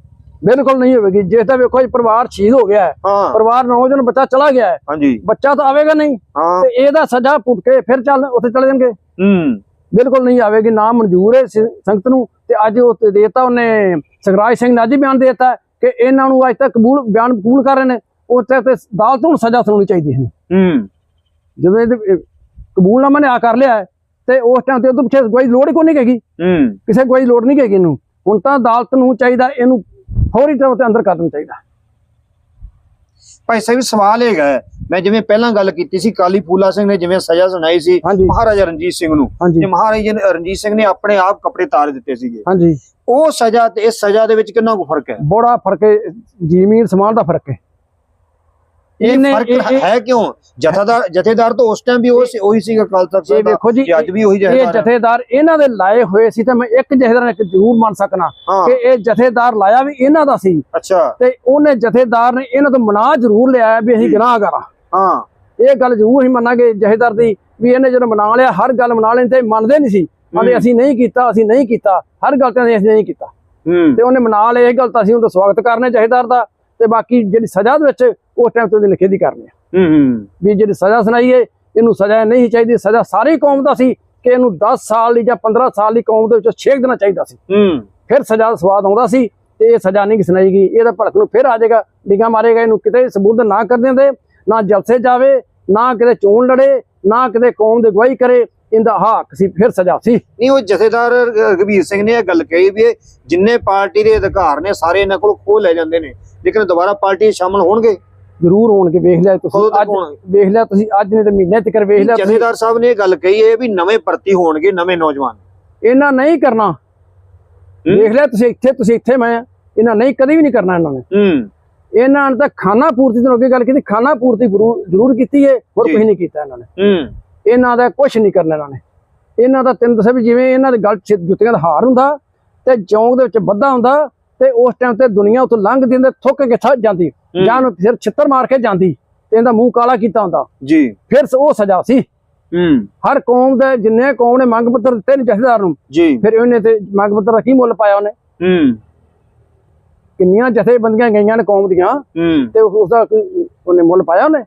Speaker 2: ਬਿਲਕੁਲ ਨਹੀਂ ਹੋਵੇਗੀ। ਜੇ ਤਾਂ ਵੇਖੋ ਇਹ ਪਰਿਵਾਰ ਸ਼ਹੀਦ ਹੋ ਗਿਆ ਹੈ। ਪਰਿਵਾਰ ਨੌਜਵਾਨ ਬੱਚਾ ਚਲਾ ਗਿਆ ਹੈ।
Speaker 1: ਹਾਂਜੀ।
Speaker 2: ਬੱਚਾ ਤਾਂ ਆਵੇਗਾ ਨਹੀਂ। ਤੇ ਇਹਦਾ ਸਜ਼ਾ ਕੇ ਫਿਰ ਚੱਲ ਉੱਥੇ ਚਲੇ ਜਾਣਗੇ।
Speaker 1: ਹੂੰ।
Speaker 2: ਬਿਲਕੁਲ ਨਹੀਂ ਆਵੇਗੀ। ਨਾ ਮਨਜ਼ੂਰ ਹੈ ਸੰਗਤ ਨੂੰ। ਤੇ ਅੱਜ ਉਹ ਦੇਤਾ ਉਹਨੇ ਸਗਰਾਜ ਸਿੰਘ ਨੇ ਅੱਜ ਹੀ ਬਿਆਨ ਦਿੱਤਾ ਕਿ ਇਹਨਾਂ ਨੂੰ ਅੱਜ ਤੱਕ ਕਬੂਲ ਬਿਆਨ ਕਬੂਲ ਕਰ ਰਹੇ ਨੇ। ਉਹ ਤੇ ਤੇ ਅਦਾਲਤ ਨੂੰ ਸਜ਼ਾ ਸੁਣਾਉਣੀ ਚਾਹੀਦੀ ਹੈ।
Speaker 1: ਹੂੰ।
Speaker 2: ਜਦੋਂ ਇਹ ਕਬੂਲਨਾਮਾ ਨੇ ਆ ਕਰ ਲਿਆ ਹੈ, ਤੇ ਉਸ ਟਾਈਮ ਤੇ ਉਹਦੇ ਪਿੱਛੇ ਕੋਈ ਲੋੜ ਹੀ ਕੋਈ ਨਹੀਂ ਹੈਗੀ।
Speaker 1: ਹੂੰ।
Speaker 2: ਕਿਸੇ ਕੋਈ ਲੋੜ ਨਹੀਂ ਹੈਗੀ ਇਹਨੂੰ। ਹੁਣ ਤਾਂ ਅਦਾਲਤ ਨੂੰ ਚਾਹੀਦਾ ਇਹਨੂੰ ਫੌਰੀ ਤੌਰ ਤੇ ਅੰਦਰ ਕਰ ਦੇਣਾ ਚਾਹੀਦਾ।
Speaker 1: ਭਾਈ ਸਾਹਿਬ ਸਵਾਲ ਹੈਗਾ ਮੈਂ ਜਿਵੇਂ ਪਹਿਲਾਂ ਗੱਲ ਕੀਤੀ ਸੀ ਕਾਲੀ ਫੂਲਾ ਸਿੰਘ ਨੇ ਜਿਵੇਂ ਸਜ਼ਾ ਸੁਣਾਈ ਸੀ
Speaker 2: ਹਾਂਜੀ।
Speaker 1: ਮਹਾਰਾਜਾ ਰਣਜੀਤ ਸਿੰਘ ਨੂੰ
Speaker 2: ਹਾਂਜੀ।
Speaker 1: ਤੇ ਮਹਾਰਾਜਾ ਰਣਜੀਤ ਸਿੰਘ ਨੇ ਆਪਣੇ ਆਪ ਕੱਪੜੇ ਤਾਰ ਦਿੱਤੇ ਸੀਗੇ।
Speaker 2: ਹਾਂਜੀ।
Speaker 1: ਉਹ ਸਜ਼ਾ ਤੇ ਇਸ ਸਜ਼ਾ ਦੇ ਵਿੱਚ ਕਿੰਨਾ ਕੁ ਫ਼ਰਕ ਹੈ?
Speaker 2: ਬੜਾ ਫ਼ਰਕ ਹੈ। ਜ਼ਮੀਨ ਸਮਾਨ ਦਾ ਫ਼ਰਕ ਹੈ।
Speaker 1: ਇਹ ਫ਼ਰਕ
Speaker 2: ਇਹ- ਇਹ-
Speaker 1: ਹੈ ਕਿਉਂ? ਜਥੇਦਾਰ ਜਥੇਦਾਰ ਤਾਂ ਉਸ ਟਾਈਮ ਵੀ ਉਹ ਉਹੀ ਸੀਗਾ ਕਾਲ ਤੱਕ
Speaker 2: ਇਹ ਵੇਖੋ ਜੀ
Speaker 1: ਅੱਜ ਵੀ ਉਹੀ
Speaker 2: ਇਹ
Speaker 1: ਜਥੇਦਾਰ ਹੈ।
Speaker 2: ਜਥੇਦਾਰ ਇਹਨਾਂ ਦੇ ਲਾਏ ਹੋਏ ਸੀ ਤੇ ਮੈਂ ਇੱਕ ਜਥੇਦਾਰ ਇੱਕ ਜ਼ਰੂਰ ਮੰਨ ਸਕਣਾ ਕਿ ਇਹ ਜਥੇਦਾਰ ਲਾਇਆ ਵੀ ਇਹਨਾਂ ਦਾ ਸੀ।
Speaker 1: ਅੱਛਾ।
Speaker 2: ਤੇ ਉਹਨੇ ਜਥੇਦਾਰ ਨੇ ਇਹਨਾਂ ਤੋਂ ਮਨਾ ਜ਼ਰੂਰ ਲਿਆ ਵੀ ਅਸੀਂ ਗੁਨਾਹਗਾਰ ਹਾਂ
Speaker 1: ਹਾਂ।
Speaker 2: ਇਹ ਗੱਲ ਜ਼ਰੂਰ ਹੀ ਮੰਨਾਂਗੇ ਜਥੇਦਾਰ ਦੀ ਵੀ ਇਹਨੇ ਜਦੋਂ ਮਨਾ ਲਿਆ ਹਰ ਗੱਲ ਮਨਾ ਲੈਣ ਤੇ ਮੰਨਦੇ ਨਹੀਂ ਸੀ। ਕਹਿੰਦੇ। ਅਸੀਂ ਨਹੀਂ ਕੀਤਾ ਅਸੀਂ ਨਹੀਂ ਕੀਤਾ। ਹਰ ਗੱਲ ਤੇ ਅਸੀਂ ਨਹੀਂ ਕੀਤਾ। ਤੇ ਉਹਨੇ ਮਨਾ ਲਿਆ ਇਹ ਗੱਲ ਤਾਂ ਅਸੀਂ ਉਹਦਾ ਸਵਾਗਤ ਕਰਨੇ ਜਥੇਦਾਰ ਦਾ। ਤੇ ਬਾਕੀ ਜਿਹੜੀ ਸਜ਼ਾ ਦੇ ਵਿੱਚ ਉਸ ਟਾਈਮ ਤੇ ਉਹਦੀ ਨਿਖੇਧੀ ਕਰਨੀ ਆ।
Speaker 1: ਹੂੰ ਹੂੰ।
Speaker 2: ਵੀ ਜਿਹੜੀ ਸਜ਼ਾ ਸੁਣਾਈ ਹੈ ਇਹਨੂੰ ਸਜ਼ਾ ਨਹੀਂ ਚਾਹੀਦੀ। ਸਜ਼ਾ ਸਾਰੀ ਕੌਮ ਦਾ ਸੀ ਕਿ ਇਹਨੂੰ 10 ਸਾਲ ਦੀ ਜਾਂ 15 ਸਾਲ ਦੀ ਕੌਮ ਦੇ ਵਿੱਚੋਂ ਛੇਕ ਦੇਣਾ ਚਾਹੀਦਾ ਸੀ।
Speaker 1: ਹੂੰ।
Speaker 2: ਫਿਰ ਸਜ਼ਾ ਦਾ ਸਵਾਦ ਆਉਂਦਾ ਸੀ ਤੇ ਇਹ ਸਜ਼ਾ ਨਹੀਂ ਸੁਣਾਈ ਗਈ। ਇਹਦਾ ਭੜਕ ਨੂੰ ਫਿਰ ਆ ਜਾਏਗਾ ਡਿੱਗਾ ਮਾਰੇਗਾ ਇਹਨੂੰ ਕਿਤੇ ਸਬੂਤ ਨਾ ਕਰ ਦਿੰਦੇ ਨਾ ਜਲਸੇ ਜਾਵੇ ਨਾ ਕਿਤੇ ਚੋਣ ਲੜੇ ਨਾ ਕਿਤੇ ਕੌਮ ਦੇ ਗਵਾਹੀ ਕਰੇ ਇਹਦਾ ਹੱਕ ਸੀ ਫਿਰ ਸਜ਼ਾ ਸੀ।
Speaker 1: ਨਹੀਂ ਉਹ ਜਥੇਦਾਰ ਰਗਵੀਰ ਸਿੰਘ ਨੇ ਇਹ ਗੱਲ ਕਹੀ ਵੀ ਜਿੰਨੇ ਪਾਰਟੀ ਦੇ ਅਧਿਕਾਰ ਨੇ ਸਾਰੇ ਇਹਨਾਂ ਕੋਲ ਖੋਹ ਲੈ ਜਾਂਦੇ ਨੇ। ਲੇਕਿਨ ਦੁਬਾਰਾ ਪਾਰਟੀ ਸ਼ਾਮਲ ਹੋਣਗੇ?
Speaker 2: ਜ਼ਰੂਰ ਹੋਣਗੇ ਵੇਖ ਲਿਆ ਤੁਸੀਂ ਅੱਜ? ਵੇਖ ਲਿਆ ਤੁਸੀਂ ਅੱਜ ਨਹੀਂ ਤੇ ਮਹੀਨੇ ਤੱਕ ਵੇਖ ਲਿਆ
Speaker 1: ਜਥੇਦਾਰ ਸਾਹਿਬ ਨੇ ਇਹ ਗੱਲ ਕਹੀ ਹੈ ਵੀ ਨਵੇਂ ਭਰਤੀ ਹੋਣਗੇ ਨਵੇਂ ਨੌਜਵਾਨ।
Speaker 2: ਇਹਨਾਂ ਨਹੀਂ ਕਰਨਾ। ਵੇਖ ਲਿਆ ਤੁਸੀਂ ਇੱਥੇ ਤੁਸੀਂ ਇੱਥੇ ਮੈਂ। ਇਹਨਾਂ ਨਹੀਂ ਕਦੀ ਵੀ ਨਹੀਂ ਕਰਨਾ ਇਹਨਾਂ ਨੇ।
Speaker 1: ਹੂੰ।
Speaker 2: ਇਹਨਾਂ ਨੇ ਤਾਂ ਖਾਣਾ ਪੂਰਤੀ ਤੋਂ ਅੱਗੇ ਗੱਲ ਕੀਤੀ ਖਾਣਾ ਪੂਰਤੀ ਜ਼ਰੂਰ ਕੀਤੀ ਹੈ ਹੋਰ। ਕੁਝ ਨਹੀਂ ਕੀਤਾ ਇਹਨਾਂ ਨੇ।
Speaker 1: ਹੂੰ।
Speaker 2: ਇਹਨਾਂ ਦਾ ਕੁਝ ਨਹੀਂ ਕਰਨਾ ਇਹਨਾਂ ਨੇ। ਇਹਨਾਂ ਦਾ ਤੈਨੂੰ ਦੱਸਿਆ ਵੀ ਜਿਵੇਂ ਇਹਨਾਂ ਦੇ ਗਲ 'ਚ ਜੁੱਤੀਆਂ ਦਾ ਹਾਰ ਹੁੰਦਾ ਤੇ ਚੌਂਕ ਦੇ ਵਿੱਚ ਬੱਧਾ ਹੁੰਦਾ ਤੇ ਉਸ ਟਾਈਮ ਤੇ ਦੁਨੀਆ ਉਤੋਂ ਲੰਘਦੀ ਹੁੰਦੀ ਥੁੱਕ ਕੇ ਥੱਜ ਜਾਂਦੀ। ਜਾਂ ਫਿਰ ਛਿੱਤਰ ਮਾਰ ਕੇ ਜਾਂਦੀ ਤੇ ਇਹਦਾ ਮੂੰਹ ਕਾਲਾ ਕੀਤਾ ਹੁੰਦਾ।
Speaker 1: ਜੀ।
Speaker 2: ਫਿਰ ਉਹ ਸਜ਼ਾ ਸੀ। ਹਰ ਕੌਮ ਦੇ ਜਿੰਨੇ ਕੌਮ ਨੇ ਮੰਗ ਪੱਤਰ ਦਿੱਤੇ ਨੇ ਜਥੇਦਾਰ ਨੂੰ
Speaker 1: ਜੀ।
Speaker 2: ਫਿਰ ਉਹਨੇ ਤੇ ਮੰਗ ਪੱਤਰ ਦਾ ਕੀ ਮੁੱਲ ਪਾਇਆ ਉਹਨੇ? ਕਿੰਨੀਆਂ ਜਥੇਬੰਦੀਆਂ ਗਈਆਂ ਨੇ ਕੌਮ ਦੀਆਂ ਤੇ ਉਸ ਦਾ ਉਹਨੇ ਮੁੱਲ ਪਾਇਆ ਉਹਨੇ?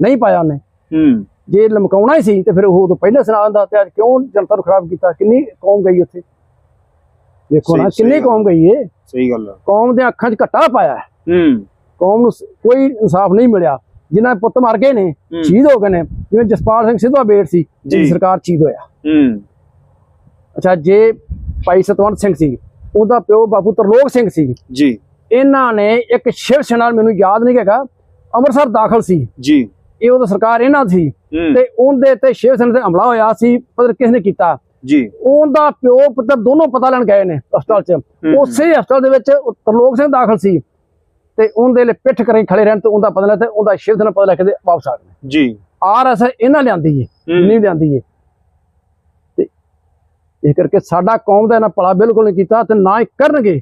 Speaker 2: ਨਹੀਂ ਪਾਇਆ ਉਹਨੇ। ਜੇ ਲਮਕਾਉਣਾ ਹੀ ਸੀ ਤੇ ਫਿਰ ਉਹ ਤੋਂ ਪਹਿਲਾਂ ਸੁਣਾ ਦਿੰਦਾ ਤੇ ਅੱਜ ਕਿਉਂ ਜਨਤਾ ਨੂੰ ਖਰਾਬ ਕੀਤਾ? ਕਿੰਨੀ ਕੌਮ ਗਈ ਉੱਥੇ? ਦੇਖੋ ਨਾ
Speaker 1: ਸਹੀ-
Speaker 2: ਕਿੰਨੀ। ਕੌਮ ਗਈ ਏ।
Speaker 1: ਸਹੀ ਗੱਲ ਹੈ
Speaker 2: ਕੌਮ ਦੇ ਅੱਖਾਂ 'ਚ ਘੱਟਾ ਪਾਇਆ ਹੈ।
Speaker 1: ਹੂੰ।
Speaker 2: ਕੌਮ ਨੂੰ ਸ- ਕੋਈ ਇਨਸਾਫ ਨਹੀਂ ਮਿਲਿਆ। ਜਿਨ੍ਹਾਂ ਦੇ ਪੁੱਤ ਮਰ ਗਏ ਨੇ
Speaker 1: ਹੂੰ।
Speaker 2: ਸ਼ਹੀਦ ਹੋ ਗਏ ਨੇ। ਜਿਵੇਂ ਜਸਪਾਲ ਸਿੰਘ ਸਿੱਧੂ ਬੇਟ ਸੀ ਜਿਹਦੀ
Speaker 1: ਜੀ।
Speaker 2: ਸਰਕਾਰ ਸ਼ਹੀਦ ਹੋਇਆ।
Speaker 1: ਹੂੰ।
Speaker 2: ਅੱਛਾ ਜੇ ਭਾਈ ਸਤਵੰਤ ਸਿੰਘ ਸੀ ਉਹਦਾ ਪਿਓ ਬਾਬੂ ਤਰਲੋਕ ਸਿੰਘ ਸੀ।
Speaker 1: ਜੀ।
Speaker 2: ਇਹਨਾਂ ਨੇ ਇੱਕ ਸ਼ਿਵ ਸੈਨਾ ਨਾਲ ਮੈਨੂੰ ਯਾਦ ਨਹੀਂ ਹੈਗਾ ਅੰਮ੍ਰਿਤਸਰ ਦਾਖਲ ਸੀ।
Speaker 1: ਜੀ।
Speaker 2: ਇਹ ਉਹਦਾ ਸਰਕਾਰ ਇਹਨਾਂ ਦੀ ਸੀ।
Speaker 1: ਹੂੰ।
Speaker 2: ਤੇ ਉਹਦੇ ਤੇ ਸ਼ਿਵ ਸੈਨਾ ਤੇ ਹਮਲਾ ਹੋਇਆ ਸੀ ਨੀ ਕਿਸ ਨੇ ਕੀਤਾ।
Speaker 1: ਜੀ।
Speaker 2: ਉਹਦਾ ਪਿਓ ਪੁੱਤਰ ਦੋਨੋਂ ਪਤਾ ਲੈਣ ਗਏ ਨੇ ਹਸਪਤਾਲ 'ਚ। ਉਸੇ ਹਸਪਤਾਲ ਦੇ ਵਿੱਚ ਤਰਲੋਕ ਸਿੰਘ ਦਾਖਲ ਸੀ ਤੇ ਉਹਦੇ ਲਈ ਪਿੱਠ ਕਰੇ ਖੜੇ ਰਹਿਣ ਤੇ ਉਹਦਾ ਪਤਾ ਲੈ ਤੇ ਉਹਦਾ ਸ਼ਿਵ ਸੈਨਾ ਪਤਾ ਲੈ ਕੇ ਵਾਪਸ ਆ ਗਏ।
Speaker 1: ਜੀ।
Speaker 2: ਆਰ ਇਹਨਾਂ ਲਿਆਂਦੀ ਏ। ਨਹੀਂ ਲਿਆਂਦੀ ਏ। ਤੇ ਇਹ ਕਰਕੇ ਸਾਡਾ ਕੌਮ ਦਾ ਇਹਨਾਂ ਭਲਾ ਬਿਲਕੁਲ ਨਹੀਂ ਕੀਤਾ ਤੇ ਨਾ ਹੀ ਕਰਨਗੇ।